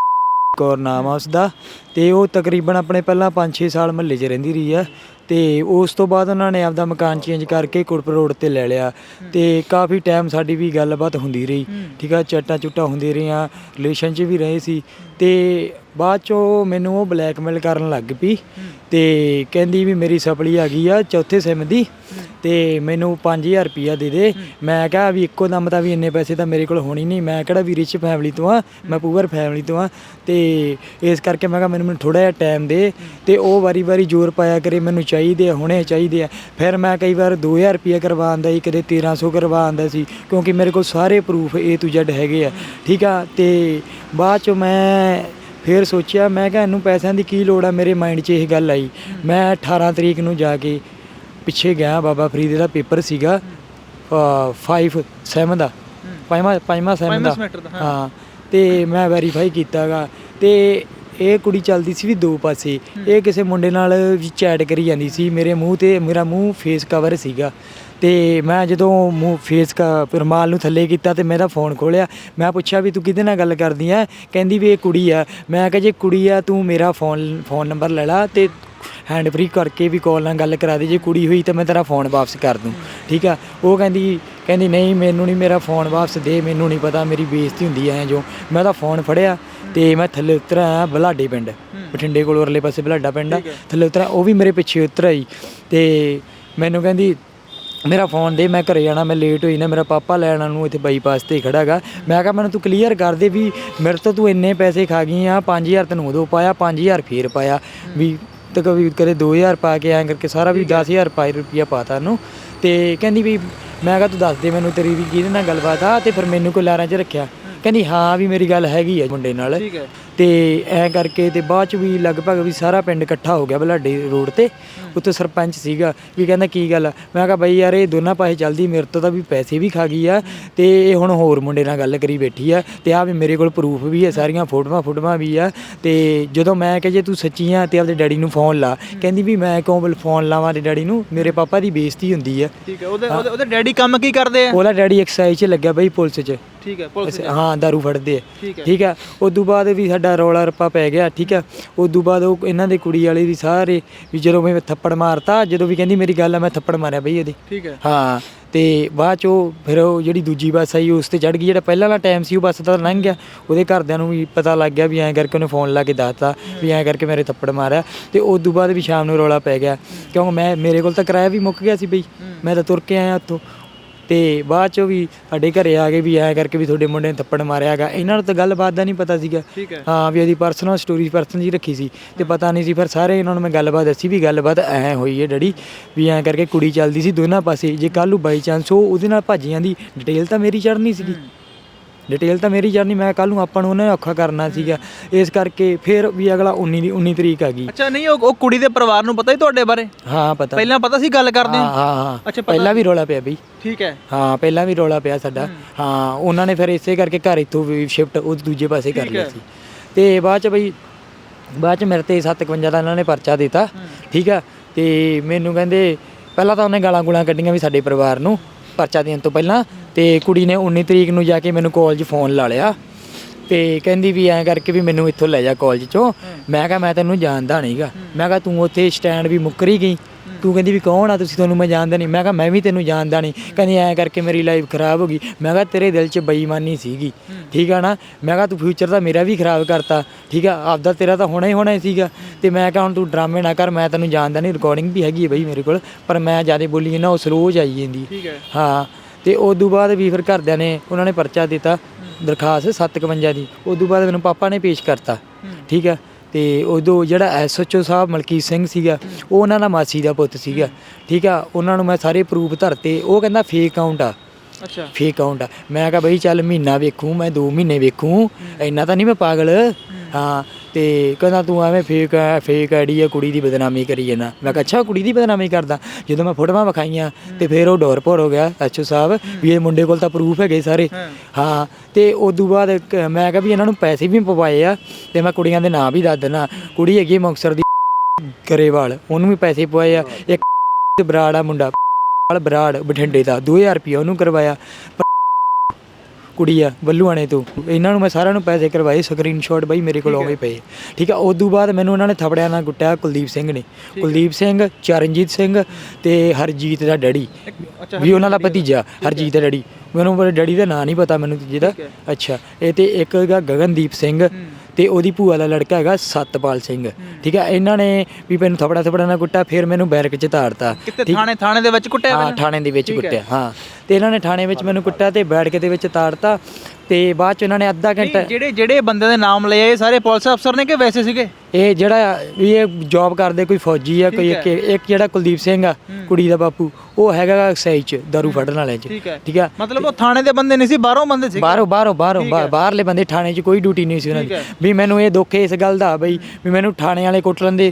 ਕੌਰ ਨਾਮ ਆ ਉਸਦਾ। ਤੇ ਉਹ ਤਕਰੀਬਨ ਆਪਣੇ ਪਹਿਲਾਂ 5-6 ਸਾਲ ਮਹੱਲੇ 'ਚ ਰਹਿੰਦੀ ਰਹੀ ਆ। ਤੇ ਉਸ ਤੋਂ ਬਾਅਦ ਉਹਨਾਂ ਨੇ ਆਪਦਾ ਮਕਾਨ ਚੇਂਜ ਕਰਕੇ ਕੁੜਪ ਰੋਡ ਤੇ ਲੈ ਲਿਆ। ਤੇ ਕਾਫੀ ਟਾਈਮ ਸਾਡੀ ਵੀ ਗੱਲਬਾਤ ਹੁੰਦੀ ਰਹੀ। ਠੀਕ ਆ ਚੱਟਾ ਚੁੱਟਾ ਹੁੰਦੀ ਰਹੀਆਂ ਰਿਲੇਸ਼ਨ 'ਚ ਵੀ ਰਹੇ ਸੀ। ਤੇ ਬਾਅਦ ਚੋਂ ਮੈਨੂੰ ਉਹ ਬਲੈਕਮੇਲ ਕਰਨ ਲੱਗ ਪਈ ਤੇ ਕਹਿੰਦੀ ਵੀ ਮੇਰੀ ਸਪਲੀ ਆ ਗਈ ਆ ਚੌਥੇ ਸਿਮ ਦੀ ਤੇ ਮੈਨੂੰ 5000 ਰੁਪਿਆ ਦੇ ਦੇ। ਮੈਂ ਕਿਹਾ ਵੀ ਇੱਕੋ ਦਮ ਤਾਂ ਵੀ ਇੰਨੇ ਪੈਸੇ ਤਾਂ ਮੇਰੇ ਕੋਲ ਹੋਣੀ ਨਹੀਂ। ਮੈਂ ਕਿਹੜਾ ਵੀ ਰਿਚ ਫੈਮਿਲੀ ਤੋਂ ਆ, ਮੈਂ ਪੂਅਰ ਫੈਮਿਲੀ ਤੋਂ ਆ। ਤੇ ਇਸ ਕਰਕੇ ਮੈਂ ਕਿਹਾ ਮੈਨੂੰ ਮੈਨੂੰ ਥੋੜਾ ਜਿਹਾ ਟਾਈਮ ਦੇ ਤੇ ਉਹ ਵਾਰੀ-ਵਾਰੀ ਜ਼ੋਰ ਪਾਇਆ ਕਰੇ, ਮੈਨੂੰ ਚਾਹੀਦੇ ਆ, ਹੁਣੇ ਚਾਹੀਦੇ ਆ। ਫਿਰ ਮੈਂ ਕਈ ਵਾਰ 2000 ਰੁਪਿਆ ਕਰਵਾ ਆਂਦਾ ਸੀ, ਕਦੇ 1300 ਕਰਵਾ ਆਂਦਾ ਸੀ, ਕਿਉਂਕਿ ਮੇਰੇ ਕੋਲ ਸਾਰੇ ਪ੍ਰੂਫ A to Z ਹੈਗੇ ਆ। ਠੀਕ ਆ, ਤੇ ਬਾਅਦ ਚ ਮੈਂ ਫਿਰ ਸੋਚਿਆ ਮੈਂ ਕਿਹਾ ਇਹਨੂੰ ਪੈਸਿਆਂ ਦੀ ਕੀ ਲੋੜ ਆ ਮੇਰੇ ਮਾਈਂਡ 'ਚ ਇਹ ਗੱਲ ਆਈ। ਮੈਂ 18 ਤਰੀਕ ਨੂੰ ਜਾ ਕੇ ਪਿੱਛੇ ਗਿਆ ਬਾਬਾ ਫਰੀਦ ਦਾ ਪੇਪਰ ਸੀਗਾ 5 7 ਦਾ। ਪੰਜਵਾਂ ਪੰਜਵਾਂ ਸੈਮ ਦਾ। ਹਾਂ। ਤੇ ਮੈਂ ਵੈਰੀਫਾਈ ਕੀਤਾਗਾ ਤੇ ਇਹ ਕੁੜੀ ਚੱਲਦੀ ਸੀ ਵੀ ਦੋ ਪਾਸੇ। ਇਹ ਕਿਸੇ ਮੁੰਡੇ ਨਾਲ ਵੀ ਚੈਟ ਕਰੀ ਜਾਂਦੀ ਸੀ। ਮੇਰੇ ਮੂੰਹ ਤੇ ਮੇਰਾ ਮੂੰਹ ਫੇਸ ਕਵਰ ਸੀਗਾ। ਤੇ ਮੈਂ ਜਦੋਂ ਮੂੰਹ ਫੇਸ ਕਾ ਰੁਮਾਲ ਨੂੰ ਥੱਲੇ ਕੀਤਾ ਤੇ ਮੇਰਾ ਫੋਨ ਖੋਲਿਆ ਮੈਂ ਪੁੱਛਿਆ ਵੀ ਤੂੰ ਕਿਹਦੇ ਨਾਲ ਗੱਲ ਕਰਦੀ ਆ ਕਹਿੰਦੀ ਵੀ ਇਹ ਕੁੜੀ ਆ। ਮੈਂ ਕਿਹਾ ਜੇ ਕੁੜੀ ਆ ਤੂੰ ਮੇਰਾ ਫੋਨ ਫੋਨ ਨੰਬਰ ਲੈ ਲਾ ਤੇ ਹੈਂਡ ਫ੍ਰੀ ਕਰਕੇ ਵੀ ਕਾਲ ਨਾਲ ਗੱਲ ਕਰਾ ਦੇ। ਜੇ ਕੁੜੀ ਹੋਈ ਤਾਂ ਮੈਂ ਤੇਰਾ ਫੋਨ ਵਾਪਸ ਕਰ ਦੂੰ। ਠੀਕ ਆ? ਉਹ ਕਹਿੰਦੀ ਕਹਿੰਦੀ ਨਹੀਂ ਮੈਨੂੰ ਨਹੀਂ ਮੇਰਾ ਫੋਨ ਵਾਪਸ ਦੇ ਮੈਨੂੰ ਨਹੀਂ ਪਤਾ ਮੇਰੀ ਬੇਇੱਜ਼ਤੀ ਹੁੰਦੀ ਐ ਜੋ। ਮੈਂ ਉਹਦਾ ਫੋਨ ਫੜਿਆ ਤੇ ਮੈਂ ਥੱਲੇ ਉਤਰਿਆ ਬਲਾਡੇ ਪਿੰਡ ਬਠਿੰਡੇ ਕੋਲ ਉਰਲੇ ਪਾਸੇ ਬਲਾਡਾ ਪਿੰਡ ਆ। ਥੱਲੇ ਉਤਰਿਆ ਉਹ ਵੀ ਮੇਰੇ ਪਿੱਛੇ ਉਤਰ ਆਈ ਤੇ ਮੈਨੂੰ ਕਹਿੰਦੀ ਮੇਰਾ ਫੋਨ ਦੇ, ਮੈਂ ਘਰੇ ਜਾਣਾ, ਮੈਂ ਲੇਟ ਹੋਈ ਨਾ, ਮੇਰਾ ਪਾਪਾ ਲੈਣ ਨੂੰ ਇੱਥੇ ਬਾਈਪਾਸ ਤੇ ਖੜਾ ਹੈਗਾ ਮੈਂ ਕਿਹਾ, ਮੈਨੂੰ ਤੂੰ ਕਲੀਅਰ ਕਰ ਦੇ ਵੀ ਮੇਰੇ ਤੋਂ ਤੂੰ ਇੰਨੇ ਪੈਸੇ ਖਾ ਗਈ ਆ 5000 ਤੈਨੂੰ ਉਦੋਂ ਪਾਇਆ 5000 ਫੇਰ ਪਾਇਆ। ਵੀ ਤੇ ਕਦੇ ਕਦੇ 2000 ਪਾ ਕੇ ਐਂ ਕਰਕੇ ਸਾਰਾ ਵੀ 10000 ਪਾਈ ਰੁਪਿਆ ਪਾਤਾ ਉਹਨੂੰ। ਤੇ ਕਹਿੰਦੀ ਵੀ, ਮੈਂ ਕਿਹਾ, ਤੂੰ ਦੱਸ ਦੇ ਮੈਨੂੰ ਤੇਰੀ ਵੀ ਕਿਹਦੇ ਨਾਲ ਗੱਲਬਾਤ ਆ? ਤੇ ਫਿਰ ਮੈਨੂੰ ਕੋਈ ਲਾਰਾਂ 'ਚ ਰੱਖਿਆ। ਕਹਿੰਦੀ, ਹਾਂ ਵੀ ਮੇਰੀ ਗੱਲ ਹੈਗੀ ਆ ਮੁੰਡੇ ਨਾਲ। ਠੀਕ ਹੈ। ਤੇ ਐ ਕਰਕੇ ਤੇ ਬਾਅਦ ਚ ਵੀ ਲਗਭਗ ਵੀ ਸਾਰਾ ਪਿੰਡ ਇਕੱਠਾ ਹੋ ਗਿਆ ਬਲਾਡੇ ਰੋਡ ਤੇ ਉੱਥੇ ਸਰਪੰਚ ਸੀਗਾ ਵੀ ਕਹਿੰਦਾ ਕੀ ਗੱਲ ਆ? ਮੈਂ ਕਿਹਾ ਬਈ ਯਾਰ ਇਹ ਦੋਨਾਂ ਪਾਸੇ ਚੱਲਦੀ ਮੇਰੇ ਤੋਂ ਤਾਂ ਵੀ ਪੈਸੇ ਵੀ ਖਾ ਗਈ ਆ ਤੇ ਇਹ ਹੁਣ ਹੋਰ ਮੁੰਡੇ ਨਾਲ ਗੱਲ ਕਰੀ ਬੈਠੀ ਆ ਤੇ ਆ ਵੀ ਮੇਰੇ ਕੋਲ ਪ੍ਰੂਫ ਵੀ ਹੈ ਸਾਰੀਆਂ ਫੋਟੋਆਂ ਫੋਟੋਆਂ ਵੀ ਆ ਤੇ ਜਦੋਂ ਮੈਂ ਕਿਹਾ ਜੇ ਤੂੰ ਸੱਚੀ ਆ ਤੇ ਆਪਦੇ ਡੈਡੀ ਨੂੰ ਫੋਨ ਲਾ। ਕਹਿੰਦੀ ਵੀ ਮੈਂ ਕਿਉਂ ਬਲ ਫੋਨ ਲਾਵਾਂ ਤੇ ਡੈਡੀ ਨੂੰ? ਮੇਰੇ ਪਾਪਾ ਦੀ ਬੇਇੱਜ਼ਤੀ ਹੁੰਦੀ ਆ। ਠੀਕ ਹੈ ਉਹਦੇ ਉਹਦੇ- ਉਹਦੇ ਡੈਡੀ ਕੰਮ ਕੀ ਕਰਦੇ ਆ? ਉਹਦਾ ਡੈਡੀ ਐਕਸਾਈਜ਼ 'ਚ ਲੱਗਿਆ ਬਈ ਪੁਲਿਸ 'ਚ। ਠੀਕ ਹੈ ਪੁਲਿਸ ਅੱਛਾ, ਹਾਂ ਦਾਰੂ ਫੜਦੇ ਆ। ਠੀਕ ਹੈ। ਠੀਕ ਹੈ ਉਸ ਤੋਂ ਬਾਅਦ ਵੀ ਸਾਡਾ ਰੌਲਾ ਰੱਪਾ ਪੈ ਗਿਆ ਠੀਕ ਹੈ। ਉਸ ਤੋਂ ਬਾਅਦ ਉਹ ਇਹਨਾਂ ਦੇ ਕੁੜੀ ਵਾਲੇ ਵੀ ਸਾਰੇ ਵੀ ਜਦੋਂ ਮੈਂ ਥੱਪੜ ਮਾਰਤਾ ਜਦੋਂ ਵੀ ਕਹਿੰਦੀ ਮੇਰੀ ਗੱਲ ਆ ਮੈਂ ਥੱਪੜ ਮਾਰਿਆ ਬਈ ਇਹਦੀ। ਠੀਕ ਹੈ। ਹਾਂ ਤੇ ਬਾਅਦ ਚੋਂ ਫਿਰ ਉਹ ਜਿਹੜੀ ਦੂਜੀ ਬੱਸ ਆਈ ਉਸ ਤੇ ਚੜ ਗਈ ਜਿਹੜਾ ਪਹਿਲਾਂ ਵਾਲਾ ਟਾਈਮ ਸੀ ਉਹ ਬੱਸ ਤਾਂ ਲੰਘ ਗਿਆ। ਉਹਦੇ ਘਰਦਿਆਂ ਨੂੰ ਵੀ ਪਤਾ ਲੱਗ ਗਿਆ ਵੀ ਐਂ ਕਰਕੇ ਉਹਨੇ ਫੋਨ ਲਾ ਕੇ ਦੱਸਤਾ ਵੀ ਐਂ ਕਰਕੇ ਮੇਰੇ ਥੱਪੜ ਮਾਰਿਆ। ਤੇ ਉਸ ਤੋਂ ਬਾਅਦ ਵੀ ਸ਼ਾਮ ਨੂੰ ਰੌਲਾ ਪੈ ਗਿਆ। ਕਿਉਂਕਿ ਮੈਂ ਮੇਰੇ ਕੋਲ ਤਾਂ ਕਿਰਾਇਆ ਵੀ ਮੁੱਕ ਗਿਆ ਸੀ ਬਈ। ਮੈਂ ਤਾਂ ਤੁਰ ਕੇ ਆਇਆ ਉੱਥੋਂ। ਤੇ ਬਾਅਦ ਚੋਂ ਵੀ ਸਾਡੇ ਘਰੇ ਆ ਕੇ ਵੀ ਐਂ ਕਰਕੇ ਵੀ ਤੁਹਾਡੇ ਮੁੰਡੇ ਨੇ ਥੱਪੜ ਮਾਰਿਆ ਹੈਗਾ। ਇਹਨਾਂ ਨੂੰ ਤਾਂ ਗੱਲਬਾਤ ਦਾ ਨਹੀਂ ਪਤਾ ਸੀਗਾ। ਹੈ। ਵੀ ਉਹਦੀ ਪਰਸਨਲ ਸਟੋਰੀ ਪਰਸਨ ਜੀ ਰੱਖੀ ਸੀ। ਤੇ ਪਤਾ ਨਹੀਂ ਸੀ ਫਿਰ ਸਾਰੇ ਇਹਨਾਂ ਨੂੰ ਮੈਂ ਗੱਲਬਾਤ ਦੱਸੀ ਵੀ ਗੱਲਬਾਤ ਐ ਹੋਈ ਹੈ ਡੈਡੀ ਵੀ ਐਂ ਕਰਕੇ ਕੁੜੀ ਚੱਲਦੀ ਸੀ ਦੋਨਾਂ ਪਾਸੇ। ਜੇ ਕੱਲ ਨੂੰ ਬਾਈ ਚਾਂਸ ਉਹ ਉਹਦੇ ਨਾਲ ਭੱਜ ਜਾਂਦੀ ਡਿਟੇਲ ਤਾਂ ਮੇਰੀ ਚੜਨੀ ਸੀਗੀ। ਡਿਟੇਲ ਤਾਂ ਮੇਰੀ ਚੜਨੀ ਮੈਂ ਕੱਲ ਨੂੰ ਆਪਾਂ ਨੂੰ ਉਹਨੇ ਔਖਾ ਕਰਨਾ ਸੀਗਾ। ਇਸ ਕਰਕੇ ਫਿਰ ਵੀ ਅਗਲਾ 19 ਦੀ 19 ਤਰੀਕ ਆ ਗਈ। ਅੱਛਾ ਨਹੀਂ ਉਹ ਉਹ ਕੁੜੀ ਦੇ ਪਰਿਵਾਰ ਨੂੰ ਪਤਾ ਹੀ ਤੁਹਾਡੇ ਬਾਰੇ? ਹਾਂ ਪਤਾ। ਪਹਿਲਾਂ ਪਤਾ ਸੀ ਗੱਲ ਕਰਦੇ ਹਾਂ ਹਾਂ ਹਾਂ। ਅੱਛਾ, ਪਤਾ ਪਹਿਲਾਂ ਵੀ ਰੋਲਾ ਪਿਆ ਬਈ। ਠੀਕ ਹੈ। ਹਾਂ ਪਹਿਲਾਂ ਵੀ ਰੌਲਾ ਪਿਆ ਸਾਡਾ। ਹਾਂ ਉਹਨਾਂ ਨੇ ਫਿਰ ਇਸੇ ਕਰਕੇ ਘਰ ਇੱਥੋਂ ਵੀ ਸ਼ਿਫਟ ਉਹ ਦੂਜੇ ਪਾਸੇ ਕਰ ਠੀਕ ਲਿਆ ਹੈ। ਸੀ। ਤੇ ਬਾਅਦ ਚ ਬਈ ਬਾਅਦ ਚ ਮੇਰੇ ਤੇ 751 ਦਾ ਇਹਨਾਂ ਨੇ ਪਰਚਾ ਦਿੱਤਾ। ਠੀਕ ਆ? ਤੇ ਮੈਨੂੰ ਕਹਿੰਦੇ ਪਹਿਲਾਂ ਤਾਂ ਉਹਨੇ ਗਾਲਾਂ ਗੁਲਾਂ ਕੱਢੀਆਂ ਵੀ ਸਾਡੇ ਪਰਿਵਾਰ ਨੂੰ ਪਰਚਾ ਦੇਣ ਤੋਂ ਪਹਿਲਾਂ। ਤੇ ਕੁੜੀ ਨੇ 19 ਤਰੀਕ ਨੂੰ ਜਾ ਕੇ ਮੈਨੂੰ ਕਾਲਜ ਫੋਨ ਲਾ ਲਿਆ ਤੇ ਕਹਿੰਦੀ ਵੀ ਐਂ ਕਰਕੇ ਵੀ ਮੈਨੂੰ ਇੱਥੋਂ ਲੈ ਜਾ ਕਾਲਜ ਚੋਂ ਮੈਂ ਕਿਹਾ ਮੈਂ ਤੈਨੂੰ ਜਾਣਦਾ ਨਹੀਂਗਾ ਮੈਂ ਕਿਹਾ ਤੂੰ ਉੱਥੇ ਸਟੈਂਡ ਵੀ ਮੁੱਕਰੀ ਗਈ। ਤੂੰ ਕਹਿੰਦੀ ਵੀ ਕੌਣ ਆ? ਤੁਸੀਂ ਤੁਹਾਨੂੰ ਮੈਂ ਜਾਣਦਾ ਨਹੀਂ ਮੈਂ ਕਿਹਾ ਮੈਂ ਵੀ ਤੈਨੂੰ ਜਾਣਦਾ ਨਹੀਂ ਕਹਿੰਦੀ ਐਂ ਕਰਕੇ ਮੇਰੀ ਲਾਈਫ ਖਰਾਬ ਹੋ ਗਈ। ਮੈਂ ਕਿਹਾ ਤੇਰੇ ਦਿਲ 'ਚ ਬੇਈਮਾਨੀ ਸੀਗੀ। ਠੀਕ ਆ ਨਾ? ਮੈਂ ਕਿਹਾ ਤੂੰ ਫਿਊਚਰ ਤਾਂ ਮੇਰਾ ਵੀ ਖਰਾਬ ਕਰਤਾ। ਠੀਕ ਆ? ਆਪਦਾ ਤੇਰਾ ਤਾਂ ਹੋਣਾ ਹੀ ਹੋਣਾ ਹੀ। ਸੀਗਾ ਤੇ ਮੈਂ ਕਿਹਾ ਹੁਣ ਤੂੰ ਡਰਾਮੇ ਨਾ ਕਰ। ਮੈਂ ਤੈਨੂੰ ਜਾਣਦਾ ਨਹੀਂ ਰਿਕਾਰਡਿੰਗ ਵੀ ਹੈਗੀ ਹੈ ਬਈ ਮੇਰੇ ਕੋਲ। ਪਰ ਮੈਂ ਜ਼ਿਆਦਾ ਬੋਲੀ ਨਾ ਉਹ ਸਲੋ ਜਾਈ ਜਾਂਦੀ। ਠੀਕ ਹੈ। ਹਾਂ। ਤੇ ਉਸ ਤੋਂ ਬਾਅਦ ਵੀ ਫਿਰ ਘਰਦਿਆਂ ਨੇ ਉਹਨਾਂ ਨੇ ਪਰਚਾ ਦਿੱਤਾ ਦਰਖਾਸਤ 751 ਦੀ। ਉਸ ਤੋਂ ਬਾਅਦ ਮੈਨੂੰ ਪਾਪਾ ਨੇ ਪੇਸ਼ ਕਰਤਾ ਠੀਕ ਹੈ ਤੇ ਉਦੋਂ ਜਿਹੜਾ ਐਸਐਚਓ ਸਾਹਿਬ ਮਲਕੀਤ ਸਿੰਘ ਸੀਗਾ ਉਹ ਉਹਨਾਂ ਦਾ ਮਾਸੀ ਦਾ ਪੁੱਤ ਸੀਗਾ ਠੀਕ ਆ? ਉਹਨਾਂ ਨੂੰ ਮੈਂ ਸਾਰੇ ਪ੍ਰੂਫ ਧਰਤੇ ਉਹ ਕਹਿੰਦਾ ਫੇਕ ਅਕਾਊਂਟ ਆ। ਅੱਛਾ। ਫੇਕ ਅਕਾਊਂਟ ਆ। ਮੈਂ ਕਿਹਾ ਬਈ ਚੱਲ ਮਹੀਨਾ ਵੇਖੂ ਮੈਂ 2 ਮਹੀਨੇ ਵੇਖੂ ਇੰਨਾ ਤਾਂ ਨਹੀਂ ਮੈਂ ਪਾਗਲ। ਹਾਂ ਤੇ ਕਹਿੰਦਾ ਤੂੰ ਐਵੇਂ ਫੇਕ ਫੇਕ ਆਈਡੀ ਆ ਕੁੜੀ ਦੀ ਬਦਨਾਮੀ ਕਰੀ ਜਾਂਦਾ। ਮੈਂ ਕਿਹਾ ਅੱਛਾ ਕੁੜੀ ਦੀ ਬਦਨਾਮੀ ਕਰਦਾ। ਜਦੋਂ ਮੈਂ ਫੋਟੋਆਂ ਵਿਖਾਈਆਂ ਤੇ ਫਿਰ ਉਹ ਡੋਰ ਭੋਰ ਹੋ ਗਿਆ ਐਚਓ ਸਾਹਿਬ ਵੀ ਇਹ ਮੁੰਡੇ ਕੋਲ ਤਾਂ ਪ੍ਰੂਫ ਹੈਗੇ ਸਾਰੇ। ਹਾਂ। ਤੇ ਉਦੋਂ ਬਾਅਦ ਇੱਕ ਮੈਂ ਕਿਹਾ ਵੀ ਇਹਨਾਂ ਨੂੰ ਪੈਸੇ ਵੀ ਪਵਾਏ ਆ ਤੇ ਮੈਂ ਕੁੜੀਆਂ ਦੇ ਨਾਂ ਵੀ ਦੱਸ ਦਿੰਦਾ। ਕੁੜੀ ਹੈਗੀ ਹੈ ਮੁਕਤਸਰ ਦੀ ਗਰੇਵਾਲ ਉਹਨੂੰ ਵੀ ਪੈਸੇ ਪਵਾਏ ਆ। ਇੱਕ ਬਰਾੜ ਆ ਮੁੰਡਾ ਬਰਾੜ ਬਠਿੰਡੇ ਦਾ 2000 ਰੁਪਏ ਉਹਨੂੰ ਕਰਵਾਇਆ। ਕੁੜੀ ਆ ਵੱਲੂਆਣੇ ਤੋਂ। ਇਹਨਾਂ ਨੂੰ ਮੈਂ ਸਾਰਿਆਂ ਨੂੰ ਪੈਸੇ ਕਰਵਾਏ ਸਕਰੀਨਸ਼ਾਟ ਬਾਈ ਮੇਰੇ ਕੋਲ ਆਵੇ ਪਏ। ਠੀਕ ਆ ਉਸ ਤੋਂ ਬਾਅਦ ਮੈਨੂੰ ਉਹਨਾਂ ਨੇ ਥਪੜਿਆਂ ਨਾਲ ਗੁੱਟਿਆ ਕੁਲਦੀਪ ਸਿੰਘ ਨੇ। ਕੁਲਦੀਪ ਸਿੰਘ ਚਰਨਜੀਤ ਸਿੰਘ ਤੇ ਹਰਜੀਤ ਦਾ ਡੈਡੀ। ਵੀ ਉਹਨਾਂ ਦਾ ਭਤੀਜਾ ਹਰਜੀਤ ਦਾ ਡੈਡੀ। ਮੈਨੂੰ ਮੇਰੇ ਡੈਡੀ ਦਾ ਨਾਂ ਨਹੀਂ ਪਤਾ ਮੈਨੂੰ ਤੀਜੇ ਦਾ ਅੱਛਾ ਇਹ ਤੇ ਇੱਕ ਹੈਗਾ ਗਗਨਦੀਪ ਸਿੰਘ ਤੇ ਉਹਦੀ ਭੂਆ ਦਾ ਲੜਕਾ ਹੈਗਾ ਸਤਪਾਲ ਸਿੰਘ। ਠੀਕ ਆ ਇਹਨਾਂ ਨੇ ਵੀ ਮੈਨੂੰ ਥਪੜਾ ਥਪੜਾ ਨਾਲ ਕੁੱਟਿਆ ਫਿਰ ਮੈਨੂੰ ਬੈਰਕ ਚ ਤਾੜਤਾ ਕਿਤੇ ਥਾਣੇ ਥਾਣੇ ਦੇ ਵਿੱਚ ਕੁੱਟਿਆ ਹਾਂ? ਥਾਣੇ ਦੇ ਵਿੱਚ ਹੈ। ਕੁੱਟਿਆ ਹਾਂ। ਤੇ ਇਹਨਾਂ ਨੇ ਥਾਣੇ ਵਿੱਚ ਮੈਨੂੰ ਕੁੱਟਿਆ ਤੇ ਬੈਠ ਕੇ ਦੇ ਵਿੱਚ ਤਾੜਤਾ ਤੇ ਬਾਅਦ ਚ ਇਹਨਾਂ ਨੇ ਅੱਧਾ ਘੰਟਾ ਜਿਹੜੇ ਜਿਹੜੇ ਬੰਦੇ ਦੇ ਨਾਮ ਲਏ ਆ, ਇਹ ਸਾਰੇ ਪੁਲਿਸ ਅਫਸਰ ਨੇ ਕਿ ਵੈਸੇ ਸੀਗੇ? ਇਹ ਜਿਹੜਾ ਵੀ ਇਹ ਜੌਬ ਕਰਦੇ ਕੋਈ ਫੌਜੀ ਆ ਕੋਈ ਇੱਕ ਇੱਕ ਜਿਹੜਾ ਕੁਲਦੀਪ ਸਿੰਘ ਆ ਕੁੜੀ ਦਾ ਬਾਪੂ ਉਹ ਹੈਗਾ ਸਹੀ ਚ ਦਾਰੂ ਫੜਨ ਵਾਲਿਆਂ ਚ। ਠੀਕ ਆ? ਮਤਲਬ ਉਹ ਥਾਣੇ ਦੇ ਬੰਦੇ ਨਹੀਂ ਸੀ ਬਾਹਰੋਂ ਬੰਦੇ ਸੀ ਬਾਹਰੋਂ ਬਾਹਰੋਂ ਬਾਹਰੋਂ ਬਾਹਰਲੇ ਬੰਦੇ ਥਾਣੇ 'ਚ ਕੋਈ ਡਿਊਟੀ ਨਹੀਂ ਸੀ ਉਹਨਾਂ ਦੀ। ਵੀ ਮੈਨੂੰ ਇਹ ਦੁੱਖ ਇਸ ਗੱਲ ਦਾ ਬਈ ਵੀ ਮੈਨੂੰ ਥਾਣੇ ਵਾਲੇ ਕੁੱਟ ਲੈਂਦੇ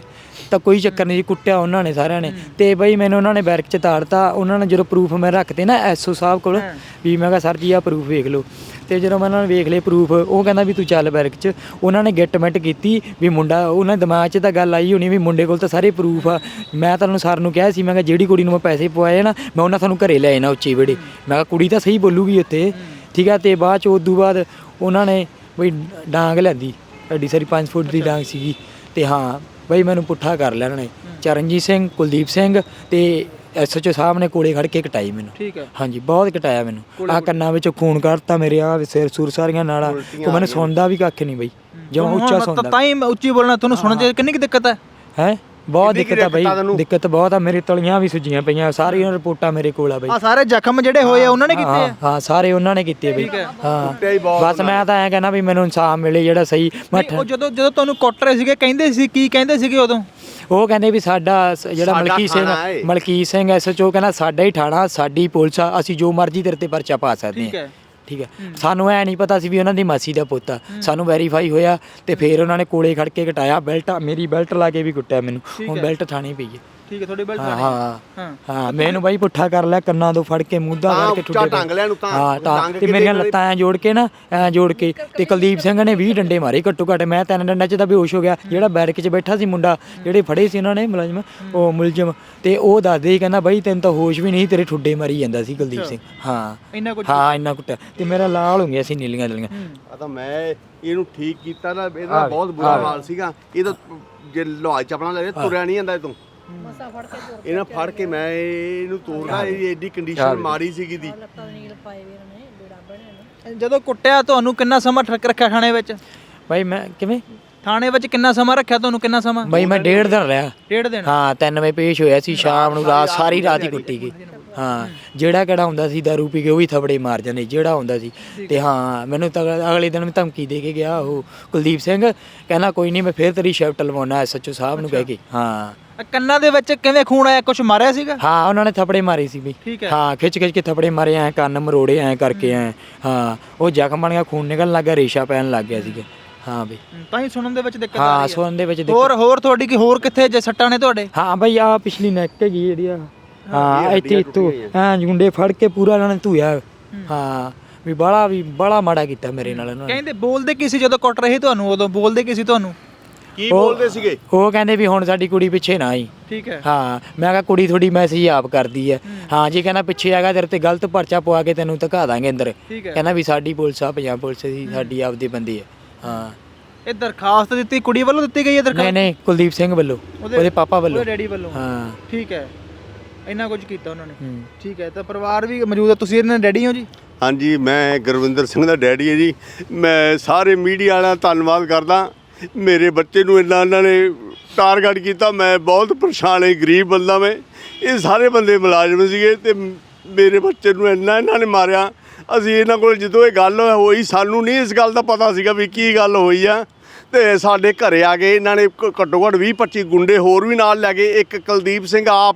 ਤਾਂ ਕੋਈ ਚੱਕਰ ਨਹੀਂ ਸੀ ਕੁੱਟਿਆ ਉਹਨਾਂ ਨੇ ਸਾਰਿਆਂ ਨੇ। ਤੇ ਬਈ ਮੈਨੂੰ ਉਹਨਾਂ ਨੇ ਬੈਰਕ 'ਚ ਤਾੜਤਾ ਉਹਨਾਂ ਨੇ ਜਦੋਂ ਪ੍ਰੂਫ ਮੈਂ ਰੱਖਤੇ ਨਾ ਐਸਓ ਸਾਹਿਬ ਕੋਲ ਵੀ ਮੈਂ ਕਿਹਾ ਸਰ ਜੀ ਆ ਪ੍ਰੂਫ ਵੇਖ ਲਓ। ਤੇ ਜਦੋਂ ਮੈਂ ਉਹਨਾਂ ਨੂੰ ਵੇਖ ਲਏ ਪ੍ਰੂਫ ਉਹ ਕਹਿੰਦਾ ਵੀ ਤੂੰ ਚੱਲ ਬੈਰਕ 'ਚ। ਉਹਨਾਂ ਨੇ ਗਿੱਟਮੈਂਟ ਕੀਤੀ ਵੀ ਮੁੰਡਾ ਉਹਨਾਂ ਦੇ ਦਿਮਾਗ 'ਚ ਤਾਂ ਗੱਲ ਆਈ ਹੋਣੀ ਵੀ ਮੁੰਡੇ ਕੋਲ ਤਾਂ ਸਾਰੇ ਪ੍ਰੂਫ ਆ। ਮੈਂ ਤੁਹਾਨੂੰ ਸਰ ਨੂੰ ਕਿਹਾ ਸੀ ਮੈਂ ਕਿਹਾ ਜਿਹੜੀ ਕੁੜੀ ਨੂੰ ਮੈਂ ਪੈਸੇ ਪਵਾਏ ਨਾ ਮੈਂ ਉਹਨਾਂ ਤੁਹਾਨੂੰ ਘਰੇ ਲੈ ਆਣਾ ਉੱਚੀ ਵੇੜੇ ਮੈਂ ਕਿਹਾ ਕੁੜੀ ਤਾਂ ਸਹੀ ਬੋਲੂਗੀ ਉੱਥੇ। ਠੀਕ ਆ ਤੇ ਬਾਅਦ ਚ ਉਦੋਂ ਬਾਅਦ ਉਹਨਾਂ ਨੇ ਬਈ ਡਾਂਗ ਲੈਂਦੀ। ਐਡੀ ਸਾਰੀ 5 ਫੁੱਟ ਦੀ ਡਾਂਗ ਸੀਗੀ। ਤੇ ਹਾਂ ਬਈ ਮੈਨੂੰ ਪੁੱਠਾ ਕਰ ਉਹਨਾਂ ਨੇ। ਚਰਨਜੀਤ ਸਿੰਘ ਕੁਲਦੀਪ ਸਿੰਘ ਤੇ ਐਸਐਚਓ ਸਾਹਿਬ ਨੇ ਕੋਲੇ ਖੜ ਕੇ ਕਟਾਈ ਮੈਨੂੰ। ਠੀਕ ਹੈ। ਹਾਂਜੀ ਬਹੁਤ ਕਟਾਇਆ ਮੈਨੂੰ। ਆ ਕੰਨਾਂ ਵਿੱਚੋਂ ਖੂਨ ਕੱਢਤਾ ਮੇਰੇ ਆ ਸਿਰ ਸੂਰ ਸਾਰੀਆਂ ਨਾੜਾਂ ਕੋ ਮੈਨੂੰ ਸੁਣਦਾ ਵੀ ਕੱਖ ਨਹੀਂ ਬਈ। ਹੁਣ ਉੱਚਾ ਸੁਣਦਾ। ਤਾਂ ਹੀ ਉੱਚੀ ਬੋਲਣਾ ਤੁਹਾਨੂੰ ਸੁਣਨ ਚ ਕਿੰਨੀ ਕੁ ਦਿੱਕਤ ਹੈ? ਹੈ? ਬਹੁਤ ਦਿੱਕਤ ਆ ਬਈ। ਦਿੱਕਤ ਬਹੁਤ ਆ ਮੇਰੇ ਤਲੀਆਂ ਵੀ ਸੁੱਜੀਆਂ ਪਈਆਂ ਸਾਰੀਆਂ ਰਿਪੋਰਟਾਂ ਮੇਰੇ ਕੋਲ ਆ ਬਈ। ਆ ਸਾਰੇ ਜ਼ਖਮ ਜਿਹੜੇ ਹੋਏ ਆ ਉਹਨਾਂ ਨੇ ਕੀਤੇ ਆ? ਹਾਂ ਸਾਰੇ ਉਹਨਾਂ ਨੇ ਕੀਤੇ ਬਈ। ਹਾਂ। ਬਸ ਮੈਂ ਤਾਂ ਐਂ ਕਹਿੰਦਾ ਵੀ ਮੈਨੂੰ ਇਨਸਾਫ ਮਿਲੇ ਜਿਹੜਾ ਸਹੀ। ਮੈਂ ਜਦੋਂ ਜਦੋਂ ਤੁਹਾਨੂੰ ਕੁੱਟ ਰਹੇ ਸੀਗੇ ਕਹਿੰਦੇ ਸੀ ਕੀ ਕਹਿੰਦੇ ਸੀਗੇ ਉਦੋਂ? ਉਹ ਕਹਿੰਦੇ ਵੀ ਸਾਡਾ ਸ- ਜਿਹੜਾ ਸਾਡਾ ਮਲਕੀ ਸਿੰਘ ਥਾਣਾ ਏ। ਮਲਕੀ ਸਿੰਘ ਐਸਐਚਓ ਕਹਿੰਦਾ ਸਾਡਾ ਹੀ ਠਾਣਾ ਸਾਡੀ ਪੁਲਿਸ ਆ ਅਸੀਂ ਜੋ ਮਰਜ਼ੀ ਤੇਰੇ ਤੇ ਪਰਚਾ ਪਾ ਸਕਦੇ ਠੀਕ ਹਾਂ। ਹੈ। ਠੀਕ ਹੈ। ਸਾਨੂੰ ਐ ਨਹੀਂ ਪਤਾ ਸੀ ਵੀ ਉਹਨਾਂ ਦੀ ਮਾਸੀ ਦਾ ਪੁੱਤ ਆ। ਸਾਨੂੰ ਵੈਰੀਫਾਈ ਹੋਇਆ ਤੇ ਫਿਰ ਉਹਨਾਂ ਨੇ ਕੋਲੇ ਖੜ ਕੇ ਕਟਾਇਆ ਬੈਲਟ ਮੇਰੀ ਬੈਲਟ ਲਾ ਕੇ ਵੀ ਕੁੱਟਿਆ ਮੈਨੂੰ। ਹੁਣ ਬੈਲਟ ਥਾਣੀ ਪਈ ਹੈ। ਠੀਕ ਹੈ ਤੁਹਾਡੀ ਬੈਲਟ ਹਾਂ ਹਾਂ। ਹਾਂ। ਹਾਂ। ਮੈਨੂੰ ਬਾਈ ਪੁੱਠਾ ਕਰ ਲਿਆ ਕੰਨਾਂ ਤੋਂ ਫੜ ਕੇ ਮੂੰਦਾ ਤਾਂ ਕਰਕੇ ਉੱਚਾ ਟੰਗ ਲਿਆ ਇਹਨੂੰ ਤਾਂ। ਹਾਂ ਤਾਂ ਟੰਗ ਤੇ ਕੇ ਮੇਰੀਆਂ ਲੱਤਾਂ ਐ ਜੋੜ ਕੇ ਨਾ ਐ ਜੋੜ ਕੇ ਤੇ ਕੁਲਦੀਪ ਸਿੰਘ ਨੇ 20 ਡੰਡੇ ਮਾਰੇ ਘੱਟੋ ਘੱਟ। ਮੈਂ ਤਿੰਨ ਡੰਡਾਂ 'ਚ ਤਾਂ ਬੇਹੋਸ਼ ਹੋ ਗਿਆ। ਜਿਹੜਾ ਬੈਰਕ 'ਚ ਬੈਠਾ ਸੀ ਮੁੰਡਾ ਜਿਹੜੇ ਫੜੇ ਸੀ ਉਹਨਾਂ ਨੇ ਮੁਲਾਜ਼ਮ ਉਹ ਮੁਲਜ਼ਮ। ਤੇ ਉਹ ਦੱਸਦੇ ਸੀ ਕਹਿੰਦਾ ਬਾਈ ਤੈਨੂੰ ਤਾਂ ਹੋਸ਼ ਵੀ ਨਹੀਂ ਤੇਰੇ ਠੁੱਡੇ ਮਾਰੀ ਜਾਂਦਾ ਸੀ ਕੁਲਦੀਪ ਸਿੰਘ। ਹਾਂ। ਇੰਨਾ ਕੁਝ ਹਾਂ ਇੰਨਾ ਕੁੱਟਿਆ ਤੇ ਮੇਰਾ ਲਾਲ ਹੋ ਗਿਆ ਸੀ ਨੀਲੀਆਂ ਨੀਲੀਆਂ। ਆ ਤਾਂ ਮੈਂ ਇਹਨੂੰ ਠੀਕ ਕੀਤਾ ਨਾ ਇਹਦਾ ਬਹੁਤ ਬੁਰਾ ਹਾਲ ਸੀਗਾ। ਇਹ ਤਾਂ ਜੇ ਲੋਹਾਈ ਚਪਲਾਂ ਲੈ ਤੁਰਿਆ ਨਹੀਂ ਜਾਂਦਾ ਇਹ ਤੋਂ। ਇਹਨਾਂ ਫੜ ਕੇ ਮੈਂ ਇਹਨੂੰ ਤੋੜਦਾ ਇਹ ਐਡੀ ਕੰਡੀਸ਼ਨ ਮਾਰੀ ਸੀਗੀ ਦੀ। ਜਦੋਂ ਕੁੱਟਿਆ ਤੁਹਾਨੂੰ ਕਿੰਨਾ ਸਮਾਂ ਠੱਕ ਰੱਖਿਆ ਥਾਣੇ ਵਿੱਚ? ਬਾਈ ਮੈਂ ਕਿਵੇਂ? ਥਾਣੇ ਵਿੱਚ ਕਿੰਨਾ ਸਮਾਂ ਰੱਖਿਆ ਤੁਹਾਨੂੰ ਕਿੰਨਾ ਸਮਾਂ? ਬਾਈ ਮੈਂ ਡੇਢ ਦਿਨ ਰਿਹਾ। ਡੇਢ ਦਿਨ? ਹਾਂ 3 ਵਜੇ ਪੇਸ਼ ਹੋਇਆ ਸੀ ਸ਼ਾਮ ਨੂੰ ਰਾਤ ਸਾਰੀ ਰਾਤ ਹੀ ਕੁੱਟੀ ਗਈ। ਹਾਂ ਜਿਹੜਾ ਕਿਹੜਾ ਹੁੰਦਾ ਸੀ ਦਾਰੂ ਪੀ ਕੇ ਉਹ ਵੀ ਥਪੜੇ ਮਾਰ ਜਾਂਦੇ ਜਿਹੜਾ ਹੁੰਦਾ ਸੀ। ਤੇ ਹਾਂ। ਮੈਨੂੰ ਤਾਂ ਅਗਲੇ ਦਿਨ ਵੀ ਧਮਕੀ ਦੇ ਕੇ ਗਿਆ ਉਹ ਕੁਲਦੀਪ ਸਿੰਘ। ਕਹਿੰਦਾ ਕੋਈ ਨਹੀਂ ਮੈਂ ਫੇਰ ਤੇਰੀ ਸ਼ਿਫਟ ਲਵਾਉਣਾ ਐਸਐਚਓ ਸਾਹਿਬ ਨੂੰ ਕਹਿ ਕੇ। ਹਾਂ। ਕੰਨਾਂ ਦੇ ਵਿੱਚ ਕਿਵੇਂ ਖੂਨ ਆਇਆ? ਕੁਝ ਮਾਰਿਆ ਸੀਗਾ? ਹਾਂ ਉਹਨਾਂ ਨੇ ਥਪੜੇ ਮਾਰੇ ਸੀ ਵੀ ਠੀਕ ਹੈ। ਹਾਂ ਖਿੱਚ ਖਿੱਚ ਕੇ ਥਪੜੇ ਮਾਰੇ ਐ ਕੰਨ ਮਰੋੜੇ ਐ ਕਰਕੇ ਐ। ਹਾਂ ਉਹ ਜ਼ਖਮ ਬਣ ਗਿਆ ਖੂਨ ਨਿਕਲਣ ਲੱਗ ਗਿਆ ਰੇਸ਼ਾ ਪੈਣ ਲੱਗ ਗਿਆ ਸੀਗਾ। ਹਾਂ ਬਈ। ਤਾਂ ਹੀ ਸੁਣਨ ਦੇ ਵਿੱਚ ਦਿੱਕਤ ਆ ਹਾਂ ਰਹੀ ਹੈ। ਸੁਣਨ ਦੇ ਵਿੱਚ ਦਿੱਕਤ- ਹੋਰ ਹੋਰ ਤੁਹਾਡੀ ਕੀ ਹੋਰ ਕਿੱਥੇ ਜੇ ਸੱਟਾਂ ਨੇ ਤੁਹਾਡੇ? ਹਾਂ ਬਈ ਆ ਪਿਛਲੀ ਨੈਕ ਹੈਗੀ ਜਿਹੜੀ ਆ। ਹਾਂ। ਇੱਥੇ ਇੱਥੋਂ ਐ ਜੁੰਡੇ ਫੜ ਕੇ ਪੂਰਾ ਇਹਨਾਂ ਨੇ ਧੂਇਆ। ਹਾਂ। ਵੀ ਬੜਾ ਵੀ ਬੜਾ ਮਾੜਾ ਕੀਤਾ ਮੇਰੇ ਨਾਲ ਇਹਨਾਂ ਨੇ। ਕਹਿੰਦੇ ਬੋਲਦੇ ਕੀ ਸੀ ਜਦੋਂ ਕੁੱਟ ਰਹੇ ਤੁਹਾਨੂੰ ਉਦੋਂ? ਬੋਲਦੇ ਕੀ ਸੀ ਤੁਹਾਨੂੰ? ਕੀ ਬੋਲਦੇ ਸੀਗੇ? ਉਹ ਕਹਿੰਦੇ ਵੀ ਹੁਣ ਸਾਡੀ ਕੁੜੀ ਪਿੱਛੇ ਨਾ ਆਈ। ਠੀਕ ਹੈ। ਹਾਂ ਮੈਂ ਕਿਹਾ ਕੁੜੀ ਥੋੜੀ ਮੈਸੇਜ ਆਪ ਕਰਦੀ ਹੈ। ਹਾਂ। ਜੀ ਕਹਿੰਦਾ ਪਿੱਛੇ ਆਗਾ ਤੇਰੇ ਤੇ ਗਲਤ ਪਰਚਾ ਪਵਾ ਕੇ ਤੈਨੂੰ ਧਕਾ ਦਾਂਗੇ ਅੰਦਰ। ਠੀਕ ਹੈ। ਕਹਿੰਦਾ ਵੀ ਸਾਡੀ ਪੁਲਿਸ ਆ ਪੰਜਾਬ ਪੁਲਿਸ ਦੀ ਸਾਡੀ ਆਪਦੀ ਬੰਦੀ ਹੈ। ਹਾਂ। ਇਹ ਦਰਖਾਸਤ ਦਿੱਤੀ ਕੁੜੀ ਵੱਲੋਂ ਦਿੱਤੀ ਗਈ ਹੈ ਨਹੀਂ ਦਰਖਾਸਤ ਨਹੀਂ ਕੁਲਦੀਪ ਸਿੰਘ ਵੱਲੋਂ ਉਹਦੇ- ਉਹਦੇ ਪਾਪਾ ਵੱਲੋਂ। ਉਹਦੇ ਡੈਡੀ ਵੱਲੋਂ। ਹਾਂ। ਠੀਕ ਹੈ। ਇੰਨਾ ਕੁਝ ਕੀਤਾ ਉਹਨਾਂ ਨੇ। ਹੂੰ। ਠੀਕ ਹੈ ਤਾਂ ਪਰਿਵਾਰ ਵੀ ਮੌਜੂਦ ਹੈ। ਤੁਸੀਂ ਇਹਨਾਂ ਦੇ ਡੈਡੀ ਹੋ ਜੀ? ਹਾਂਜੀ ਮੈਂ ਗੁਰਵਿੰਦਰ ਸਿੰਘ ਦਾ ਡੈਡੀ ਹੈ ਜੀ। ਮੈਂ ਸਾਰੇ ਮੀਡੀਆ ਵਾਲਿਆਂ ਦਾ ਧੰਨਵਾਦ ਕਰਦਾ। ਮੇਰੇ ਬੱਚੇ ਨੂੰ ਇੰਨਾ ਇਹਨਾਂ ਨੇ ਟਾਰਗੇਟ ਕੀਤਾ, ਮੈਂ ਬਹੁਤ ਪਰੇਸ਼ਾਨ ਹਾਂ ਗਰੀਬ ਬੰਦਾ ਮੈਂ। ਇਹ ਸਾਰੇ ਬੰਦੇ ਮੁਲਾਜ਼ਮ ਸੀਗੇ ਤੇ ਮੇਰੇ ਬੱਚੇ ਨੂੰ ਇੰਨਾ ਇਹਨਾਂ ਨੇ ਮਾਰਿਆ। ਅਸੀਂ ਇਹਨਾਂ ਕੋਲ ਜਦੋਂ ਇਹ ਗੱਲ ਹੋਈ, ਸਾਨੂੰ ਨਹੀਂ ਇਸ ਗੱਲ ਦਾ ਪਤਾ ਸੀਗਾ ਵੀ ਕੀ ਗੱਲ ਹੋਈ ਆ। ਤੇ ਸਾਡੇ ਘਰੇ ਆ ਗਏ, ਇਹਨਾਂ ਨੇ ਘੱਟੋ ਘੱਟ 20 25 ਗੁੰਡੇ ਹੋਰ ਵੀ ਨਾਲ ਲੈ ਗਏ। ਇੱਕ ਕੁਲਦੀਪ ਸਿੰਘ ਆਪ,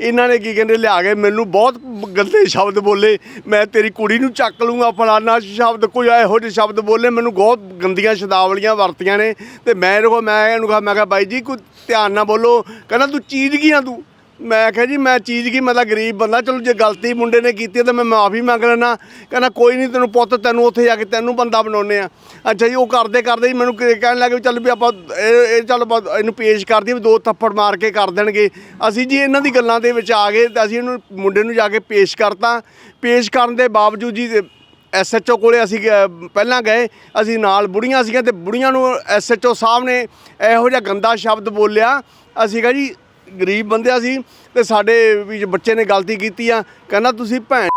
ਇਹਨਾਂ ਨੇ ਕੀ ਕਹਿੰਦੇ, ਲਿਆ ਕੇ ਮੈਨੂੰ ਬਹੁਤ ਗੰਦੇ ਸ਼ਬਦ ਬੋਲੇ। ਮੈਂ ਤੇਰੀ ਕੁੜੀ ਨੂੰ ਚੱਕ ਲੂੰਗਾ, ਫਲਾਨਾ ਸ਼ਬਦ, ਕੋਈ ਇਹੋ ਜਿਹੇ ਸ਼ਬਦ ਬੋਲੇ। ਮੈਨੂੰ ਬਹੁਤ ਗੰਦੀਆਂ ਸ਼ਬਦਾਵਲੀਆਂ ਵਰਤੀਆਂ ਨੇ। ਤੇ ਮੈਂ ਇਹਨੂੰ ਮੈਂ ਇਹਨੂੰ ਕਿਹਾ, ਮੈਂ ਕਿਹਾ, ਬਾਈ ਜੀ, ਕੋਈ ਧਿਆਨ ਨਾਲ ਬੋਲੋ। ਕਹਿੰਦਾ, ਤੂੰ ਚੀਜ਼ ਕੀ ਆ ਤੂੰ? ਮੈਂ ਕਿਹਾ ਜੀ, ਮੈਂ ਚੀਜ਼ ਕੀ ਮਤਲਬ ਗਰੀਬ ਬੰਦਾ, ਚਲੋ ਜੇ ਗਲਤੀ ਮੁੰਡੇ ਨੇ ਕੀਤੀ ਤਾਂ ਮੈਂ ਮਾਫੀ ਮੰਗ ਲੈਣਾ ਕਹਿੰਦਾ, ਕੋਈ ਨਹੀਂ, ਤੈਨੂੰ ਪੁੱਤ, ਤੈਨੂੰ ਉੱਥੇ ਜਾ ਕੇ ਤੈਨੂੰ ਬੰਦਾ ਬਣਾਉਨੇ ਆ ਅੱਛਾ ਜੀ, ਉਹ ਕਰਦੇ ਕਰਦੇ ਜੀ, ਮੈਨੂੰ ਕ- ਕਹਿਣ ਲੱਗੇ ਵੀ ਚੱਲ ਵੀ ਆਪਾਂ, ਇਹ ਇਹ ਚੱਲ ਇਹਨੂੰ ਪੇਸ਼ ਕਰ ਦਈਏ ਵੀ ਦੋ ਥੱਪੜ ਮਾਰ ਕੇ ਕਰ ਦੇਣਗੇ। ਅਸੀਂ ਜੀ ਇਹਨਾਂ ਦੀ ਗੱਲਾਂ ਦੇ ਵਿੱਚ ਆ ਗਏ ਤੇ ਅਸੀਂ ਇਹਨੂੰ ਮੁੰਡੇ ਨੂੰ ਜਾ ਕੇ ਪੇਸ਼ ਕਰਤਾ। ਪੇਸ਼ ਕਰਨ ਦੇ ਬਾਵਜੂਦ ਜੀ ਐਸਐਚਓ ਕੋਲੇ ਅਸੀਂ ਗਏ- ਪਹਿਲਾਂ ਗਏ, ਅਸੀਂ ਨਾਲ ਬੁੜੀਆਂ ਸੀਗੀਆਂ ਤੇ ਬੁੜੀਆਂ ਨੂੰ ਐਸਐਚਓ ਸਾਹਿਬ ਨੇ ਇਹੋ ਜਿਹਾ ਗੰਦਾ ਸ਼ਬਦ ਬੋਲਿਆ। ਅਸੀਂ ਕਿਹਾ ਜੀ ਗਰੀਬ ਬੰਦਿਆ ਸੀ ਤੇ ਸਾਡੇ ਵੀ ਬੱਚੇ ਨੇ ਗਲਤੀ ਕੀਤੀ ਆ, ਕਹਿੰਦਾ ਤੁਸੀਂ ਭੈਣ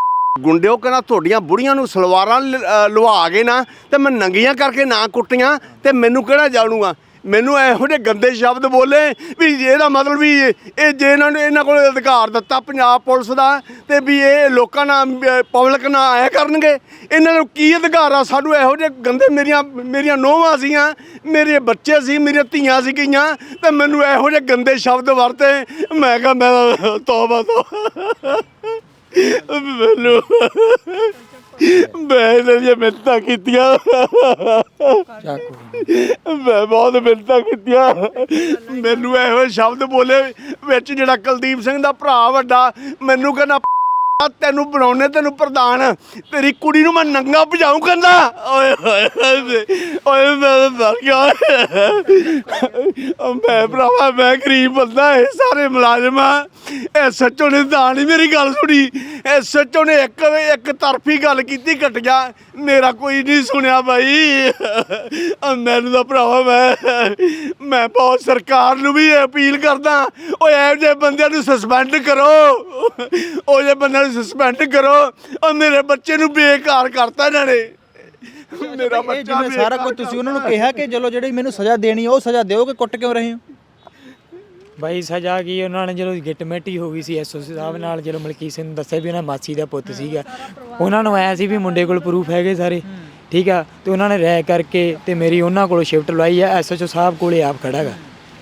ਗੁੰਡਿਓ, ਕਹਿੰਦਾ ਤੁਹਾਡੀਆਂ ਬੁੜੀਆਂ ਨੂੰ ਸਲਵਾਰਾਂ ਲ- ਲਵਾ ਕੇ ਨਾ ਤੇ ਮੈਂ ਨੰਗੀਆਂ ਕਰਕੇ ਨਾ ਕੁੱਟੀਆਂ ਤੇ ਮੈਨੂੰ ਕਿਹੜਾ ਜਾਣੂਗਾ? ਮੈਨੂੰ ਇਹੋ ਜਿਹੇ ਗੰਦੇ ਸ਼ਬਦ ਬੋਲੇ ਵੀ ਇਹਦਾ ਮਤਲਬ ਵੀ ਇਹ ਜੇ ਇਹਨਾਂ ਨੂੰ ਇਹਨਾਂ ਕੋਲ ਅਧਿਕਾਰ ਦਿੱਤਾ ਪੰਜਾਬ ਪੁਲਿਸ ਦਾ ਤੇ ਵੀ ਇਹ ਲੋਕਾਂ ਨਾਲ ਪਬਲਿਕ ਨਾਲ ਆਇਆ ਕਰਨਗੇ, ਇਹਨਾਂ ਨੂੰ ਕੀ ਅਧਿਕਾਰ ਆ? ਸਾਨੂੰ ਇਹੋ ਜਿਹੇ ਗੰਦੇ ਮੇਰੀਆਂ ਮੇਰੀਆਂ ਨੋਹਾਂ ਸੀਆਂ ਮੇਰੇ ਬੱਚੇ ਸੀ, ਮੇਰੀਆਂ ਧੀਆਂ ਸੀ ਗਈਆਂ ਤੇ ਮੈਨੂੰ ਇਹੋ ਜਿਹੇ ਗੰਦੇ ਸ਼ਬਦ ਵਰਤੇ। ਮੈਂ ਕਿਹਾ, ਮੈਂ ਤੋਬਾ ਤੋਂ। ਮੈਨੂੰ ਮੈਂ ਇਹਨਾਂ ਦੀਆਂ ਕੀਤੀਆਂ। ਮੈਂ ਬਹੁਤ ਮਿੰਨਤਾਂ ਕੀਤੀਆਂ। ਮੈਨੂੰ ਇਹੋ ਸ਼ਬਦ ਬੋਲੇ ਵਿੱਚ ਜਿਹੜਾ ਕੁਲਦੀਪ ਸਿੰਘ ਦਾ ਭਰਾ ਵੱਡਾ, ਮੈਨੂੰ ਕਹਿੰਦਾ ਤੈਨੂੰ ਬਣਾਉਣੇ, ਤੈਨੂੰ ਪ੍ਰਧਾਨ। ਤੇਰੀ ਕੁੜੀ ਨੂੰ ਮੈਂ ਨੰਗਾ ਭਜਾਉਂ ਕਹਿੰਦਾ। ਓਏ ਹੋਏ ਹੋਏ ਓਏ, ਮੈਂ ਮਰ ਗਿਆ। ਓ ਮੈਂ ਭਰਾਵਾ, ਮੈਂ ਗਰੀਬ ਬੰਦਾ, ਇਹ ਸਾਰੇ ਮੁਲਾਜ਼ਮ ਆ। ਇਹ ਸੱਚੋ ਨੇ ਤਾਂ ਨਹੀਂ ਮੇਰੀ ਗੱਲ ਸੁਣੀ। ਇਹ ਸੱਚੋ ਨੇ ਇੱਕ ਇੱਕ ਤਰਫੀ ਗੱਲ ਕੀਤੀ, ਘਟ ਗਿਆ। ਮੇਰਾ ਕੋਈ ਨਹੀਂ ਸੁਣਿਆ ਬਾਈ। ਆ ਮੈਨੂੰ ਤਾਂ ਭਰਾਵਾ, ਮੈਂ ਮੈਂ ਬਹੁਤ ਸਰਕਾਰ ਨੂੰ ਵੀ ਅਪੀਲ ਕਰਦਾ। ਓਏ, ਇਹੋ ਜਿਹੇ ਬੰਦਿਆਂ ਨੂੰ ਸਸਪੈਂਡ ਕਰੋ। ਉਹ ਜਿਹੇ ਬੰਦਿਆਂ ਨੂੰ ਸਸਪੈਂਡ ਕਰੋ। ਉਹ ਮੇਰੇ ਬੱਚੇ ਨੂੰ ਬੇਕਾਰ ਕਰਤਾ ਇਹਨਾਂ ਨੇ। ਮੇਰਾ ਇਹ ਬੱਚਾ ਜਿਵੇਂ ਸਾਰਾ ਕੁਝ ਤੁਸੀਂ ਉਹਨਾਂ ਨੂੰ ਕਿਹਾ ਕਿ ਚਲੋ ਜਿਹੜੀ ਮੈਨੂੰ ਸਜ਼ਾ ਦੇਣੀ ਉਹ ਸਜ਼ਾ ਦਿਓ ਕਿ ਕੁੱਟ ਕਿਉਂ ਰਹੇ ਹੋ? ਬਾਈ ਸਜ਼ਾ ਕੀ ਉਹਨਾਂ ਨੇ ਜਦੋਂ ਗਿਟਮੈਟੀ ਹੋ ਗਈ ਸੀ ਐਸਓਸੀ ਸਾਹਿਬ ਨਾਲ ਜਦੋਂ ਮਲਕੀਤ ਸਿੰਘ ਨੂੰ ਦੱਸਿਆ ਵੀ ਉਹਨਾਂ ਮਾਸੀ ਦਾ ਪੁੱਤ ਸੀਗਾ। ਉਹਨਾਂ ਨੂੰ ਆਇਆ ਸੀ ਵੀ ਮੁੰਡੇ ਕੋਲ ਪ੍ਰੂਫ ਹੈਗੇ ਸਾਰੇ। ਠੀਕ ਆ? ਤੇ ਉਹਨਾਂ ਨੇ ਰਹਿ ਕਰਕੇ ਤੇ ਮੇਰੀ ਉਹਨਾਂ ਕੋਲੋਂ ਸ਼ਿਫਟ ਲਵਾਈ ਆ ਐਸਓਚਓ ਸਾਹਿਬ ਕੋਲੇ ਆਪ ਖੜਾ ਗਾ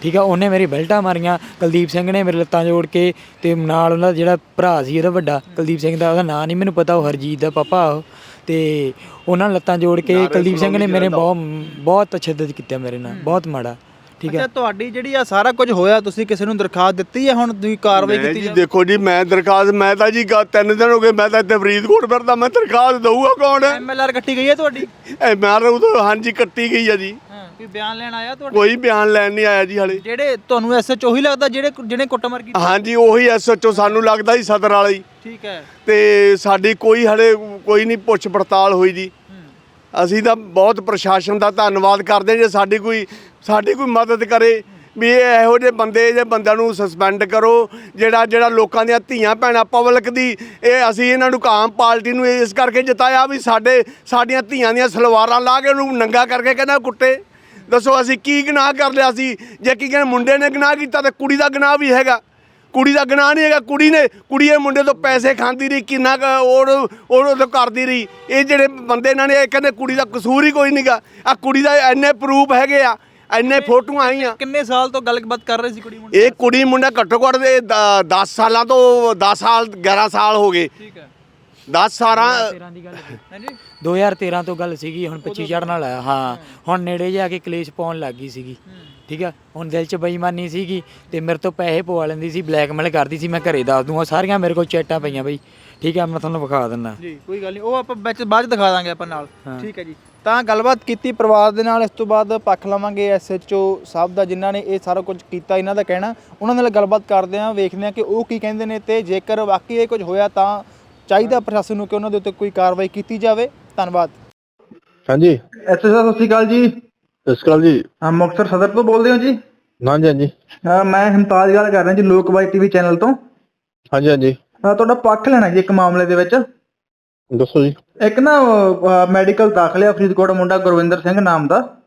ਠੀਕ ਆ ਉਹਨੇ ਮੇਰੀ ਬੈਲਟਾਂ ਮਾਰੀਆਂ ਕੁਲਦੀਪ ਸਿੰਘ ਨੇ ਮੇਰੇ ਲੱਤਾਂ ਜੋੜ ਕੇ ਤੇ ਨਾਲ ਉਹਨਾਂ ਦਾ ਜਿਹੜਾ ਭਰਾ ਸੀ ਉਹਦਾ ਵੱਡਾ ਕੁਲਦੀਪ ਸਿੰਘ ਦਾ ਉਹਦਾ ਨਾਂ ਨਹੀਂ ਮੈਨੂੰ ਪਤਾ ਉਹ ਹਰਜੀਤ ਦਾ ਪਾਪਾ ਉਹ ਤੇ ਉਹਨਾਂ ਲੱਤਾਂ ਜੋੜ ਕੇ ਕੁਲਦੀਪ ਸਿੰਘ ਨੇ ਮੇਰੇ ਬਹੁਤ ਬਹੁਤ ਤਸ਼ੱਦਦ ਕੀਤਾ ਮੇਰੇ ਨਾਲ ਬਹੁਤ ਮਾੜਾ। ਠੀਕ ਆ ਅੱਛਾ ਤੁਹਾਡੀ ਜਿਹੜੀ ਆ ਸਾਰਾ ਕੁਝ ਹੋਇਆ ਤੁਸੀਂ ਕਿਸੇ ਨੂੰ ਦਰਖਾਸਤ ਦਿੱਤੀ ਹੈ ਹੁਣ? ਤੁਸੀਂ ਕਾਰਵਾਈ ਕੀਤੀ ਜੀ ਦੇਖੋ ਜੀ ਮੈਂ ਦਰਖਾਸਤ ਮੈਂ ਤਾਂ ਜੀ ਗਾ- ਤਿੰਨ ਦਿਨ ਹੋ ਗਏ ਮੈਂ ਤਾਂ ਇੱਥੇ ਫਰੀਦਕੋਟ ਫਿਰਦਾ ਮੈਂ ਦਰਖਾਸਤ ਦਊਗਾ ਕੌਣ ਐਮਐਲਆਰ ਕੱਟੀ ਗਈ ਹੈ ਤੁਹਾਡੀ? ਐ ਮਾਰ ਉਦੋਂ ਹਾਂਜੀ ਕੱਟੀ ਗਈ ਆ ਜੀ। ਹਾਂ ਕੋਈ ਬਿਆਨ ਲੈਣ ਆਇਆ ਤੁਹਾਡੇ? ਕੋਈ ਬਿਆਨ ਲੈਣ ਨਹੀਂ ਆਇਆ ਜੀ ਹਲੇ। ਜਿਹੜੇ ਤੁਹਾਨੂੰ ਐਸਐਚਓ ਹੀ ਲੱਗਦਾ ਜਿਹੜੇ ਜਿਹਨੇ ਕੁੱਟਮਾਰ ਕੀਤੀ? ਹਾਂਜੀ ਉਹੀ ਐਸਐਚਓ ਸਾਨੂੰ ਲੱਗਦਾ ਜੀ ਸਦਰ ਵਾਲਾ ਹੀ। ਠੀਕ ਹੈ। ਤੇ ਸਾਡੀ ਕੋਈ ਹਲੇ ਕੋਈ ਨਹੀਂ ਪੁੱਛ ਪੜਤਾਲ ਹੋਈ ਜੀ। ਅਸੀਂ ਤਾਂ ਬਹੁਤ ਪ੍ਰਸ਼ਾਸਨ ਦਾ ਧੰਨਵਾਦ ਕਰਦੇ ਜੇ ਸਾਡੀ ਕੋਈ ਸਾਡੀ ਕੋਈ ਮਦਦ ਕਰੇ ਵੀ ਇਹ ਇਹੋ ਜਿਹੇ ਬੰਦੇ ਜੇ ਬੰਦਿਆਂ ਨੂੰ ਸਸਪੈਂਡ ਕਰੋ, ਜਿਹੜਾ ਜਿਹੜਾ ਲੋਕਾਂ ਦੀਆਂ ਧੀਆਂ ਭੈਣਾਂ ਪਬਲਿਕ ਦੀ, ਇਹ ਅਸੀਂ ਇਹਨਾਂ ਨੂੰ ਕਾਮ ਪਾਰਟੀ ਨੂੰ ਇਸ ਕਰਕੇ ਜਿਤਾਇਆ ਵੀ ਸਾਡੇ ਸਾਡੀਆਂ ਧੀਆਂ ਦੀਆਂ ਸਲਵਾਰਾਂ ਲਾ ਕੇ ਉਹਨੂੰ ਨੰਗਾ ਕਰਕੇ ਕਹਿੰਦਾ ਕੁੱਟੇ। ਦੱਸੋ ਅਸੀਂ ਕੀ ਗੁਨਾਹ ਕਰ ਲਿਆ ਸੀ? ਜੇ ਕੀ ਕਹਿੰਦੇ ਮੁੰਡੇ ਨੇ ਗੁਨਾਹ ਕੀਤਾ ਤੇ ਕੁੜੀ ਦਾ ਗੁਨਾਹ ਵੀ ਹੈਗਾ। ਕੁੜੀ ਦਾ ਗੁਨਾਹ ਨਹੀਂ ਹੈਗਾ, ਕੁੜੀ ਨੇ ਕੁੜੀ ਇਹ ਮੁੰਡੇ ਤੋਂ ਪੈਸੇ ਖਾਂਦੀ ਰਹੀ, ਕਿੰਨਾ ਕੁ ਉਹ ਉਹ ਕਰਦੀ ਰਹੀ। ਇਹ ਜਿਹੜੇ ਬੰਦੇ ਇਹਨਾਂ ਨੇ, ਇਹ ਕਹਿੰਦੇ ਕੁੜੀ ਦਾ ਕਸੂਰ ਹੀ ਕੋਈ ਨਹੀਂਗਾ ਆ ਕੁੜੀ ਦਾ ਇੰਨੇ ਪ੍ਰੂਫ ਹੈਗੇ ਆ। ਇੰਨੇ ਫੋਟੋਆਂ ਆਈਆਂ। ਕਿੰਨੇ ਸਾਲ ਤੋਂ ਗੱਲਬਾਤ ਕਰ ਰਹੇ ਸੀ ਕੁੜੀ ਮੁੰਡੇ? ਇਹ ਕੁੜੀ ਮੁੰਡਾ ਘੱਟੋ ਘੱਟ ਦੇ 10 ਸਾਲਾਂ ਤੋਂ 10 ਸਾਲ 11 ਸਾਲ ਹੋ ਗਏ। ਠੀਕ ਹੈ। 10 ਸਾਲਾਂ 13 ਦੀ ਗੱਲ ਹੈ। ਹਾਂਜੀ? 2013 ਤੋਂ ਗੱਲ ਸੀਗੀ ਹੁਣ 25 ਚੜਨ ਵਾਲਾ ਆ ਹਾਂ। ਹੁਣ ਨੇੜੇ ਜਾ ਕੇ ਕਲੇਸ਼ ਪਾਉਣ ਲੱਗ ਗਈ ਸੀਗੀ। ਠੀਕ ਆ? ਹੁਣ ਦਿਲ 'ਚ ਬੇਈਮਾਨੀ ਸੀਗੀ ਤੇ ਮੇਰੇ ਤੋਂ ਪੈਸੇ ਪਵਾ ਲੈਂਦੀ ਸੀ ਬਲੈਕਮੇਲ ਕਰਦੀ ਸੀ ਮੈਂ ਘਰੇ ਦੱਸ ਦੂੰਗਾ ਸਾਰੀਆਂ ਮੇਰੇ ਕੋਲ ਚੈਟਾਂ ਪਈਆਂ ਬਈ। ਠੀਕ ਆ ਮੈਂ ਤੁਹਾਨੂੰ ਵਿਖਾ ਦਿੰਦਾ। ਜੀ ਕੋਈ ਗੱਲ ਨਹੀਂ ਉਹ ਆਪਾਂ ਵਿੱਚ ਬਾਅਦ 'ਚ ਦਿਖਾ ਦਾਂਗੇ ਆਪਾਂ ਨਾਲ। ਠੀਕ ਹੈ ਜੀ। ਤਾਂ ਗੱਲਬਾਤ ਕੀਤੀ ਪਰਿਵਾਰ ਦੇ ਨਾਲ ਇਸ ਤੋਂ ਬਾਅਦ ਪੱਖ ਲਵਾਂਗੇ ਐਸਐਚਓ ਸਾਹਿਬ ਦਾ ਜਿਨ੍ਹਾਂ ਨੇ ਇਹ ਸਾਰਾ ਕੁਝ ਕੀਤਾ ਇਹਨਾਂ ਦਾ ਕਹਿਣਾ। ਉਹਨਾਂ ਨਾਲ ਗੱਲਬਾਤ ਕਰਦੇ ਆਂ ਵੇਖਦੇ ਆਂ ਕਿ ਉਹ ਕੀ ਕਹਿੰਦੇ ਨੇ ਤੇ ਜੇਕਰ ਵਾਕਈ ਇਹ ਕੁਝ ਹੋਇਆ ਤਾਂ ਚਾਹੀਦਾ ਪ੍ਰਸ਼ਾਸਨ ਨੂੰ ਕਿ ਉਹਨਾਂ ਦੇ ਉੱਤੇ ਕੋਈ ਕਾਰਵਾਈ ਕੀਤੀ ਜਾਵੇ। ਧੰਨਵਾਦ। ਹਾਂਜੀ। ਐਸਐਸ ਸਤਿ ਸ਼੍ਰੀ ਅਕਾਲ ਜੀ। ਸਤਿ ਸ਼੍ਰੀ ਅਕਾਲ ਜੀ। ਹਾਂ ਮੁਕਤਸਰ ਸਦਰ ਤੋਂ ਬੋਲਦੇ ਹੋ ਜੀ? ਹਾਂਜੀ ਹਾਂਜੀ। ਹਾਂ, ਮੈਂ ਹਿਮਤਾਜ ਗੱਲ ਕਰ ਰਿਹਾ ਜੀ ਲੋਕਵਾਈ ਟੀਵੀ ਚੈਨਲ ਤੋਂ। ਹਾਂਜੀ ਹਾਂਜੀ। ਹਾਂ, ਤੁਹਾਡਾ ਪੱਖ ਲੈਣਾ ਜੀ ਇੱਕ ਮਾਮਲੇ ਦੇ ਵਿੱਚ। ਦੱਸੋ ਜੀ। ਇੱਕ ਨਾ ਮੈਡੀਕਲ ਦਾਖਲਿਆ ਫਰੀਦਕੋਟ ਮੁੰਡਾ ਗੁਰਵਿੰਦਰ ਸਿੰਘ ਨਾਮ ਦਾ।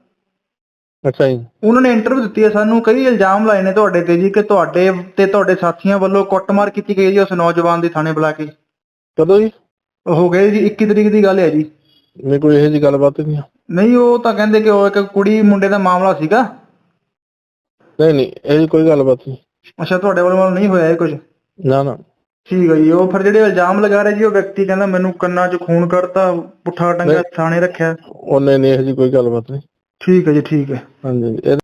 ਅੱਛਾ ਜੀ। ਉਹਨਾਂ ਨੇ ਇੰਟਰਵਿਊ ਦਿੱਤੀ ਹੈ ਸਾਨੂੰ ਕਈ ਇਲਜ਼ਾਮ ਲਾਏ ਨੇ ਤੁਹਾਡੇ ਤੇ ਜੀ ਕਿ ਤੁਹਾਡੇ ਤੇ ਤੁਹਾਡੇ ਸਾਥੀਆਂ ਵੱਲੋਂ ਕੁੱਟਮਾਰ ਕੀਤੀ ਗਈ ਜੀ ਉਸ ਨੌਜਵਾਨ ਦੀ ਥਾਣੇ ਬੁਲਾ ਕੇ। ਕਦੋਂ ਜੀ? ਹੋ ਗਏ ਜੀ 21 ਤਰੀਕ ਦੀ ਗੱਲ ਹੈ ਜੀ। ਮੇਰੇ ਕੋਈ ਇਹੋ ਜੀ ਗੱਲਬਾਤ ਨਹੀਂ ਨਹੀਂ ਉਹ ਤਾਂ ਕਹਿੰਦੇ ਕਿ ਉਹ ਇੱਕ ਕੁੜੀ ਮੁੰਡੇ ਦਾ ਮਾਮਲਾ ਸੀਗਾ। ਨਹੀਂ ਨਹੀਂ ਇਹ ਕੋਈ ਗੱਲਬਾਤ ਨਹੀਂ। ਅੱਛਾ ਤੁਹਾਡੇ ਵੱਲੋਂ ਨਹੀਂ ਹੋਇਆ ਇਹ ਕੁਝ? ਨਾ ਨਾ। ਠੀਕ ਹੈ ਜੀ ਉਹ ਫਿਰ ਜਿਹੜੇ ਇਲਜ਼ਾਮ ਲਗਾ ਰਹੇ ਜੀ ਉਹ ਵਿਅਕਤੀ ਕਹਿੰਦਾ ਮੈਨੂੰ ਕੰਨਾਂ 'ਚ ਖੂਨ ਕੱਢਤਾ ਪੁੱਠਾ ਟੰਗਾ ਥਾਣੇ ਰੱਖਿਆ। ਉਹਨੇ ਨਹੀਂ ਇਹੋ ਜੀ ਕੋਈ ਗੱਲਬਾਤ ਨਹੀਂ। ਠੀਕ ਹੈ ਜੀ ਠੀਕ ਹੈ ਹਾਂਜੀ ਹਾਂਜੀ ਇਹ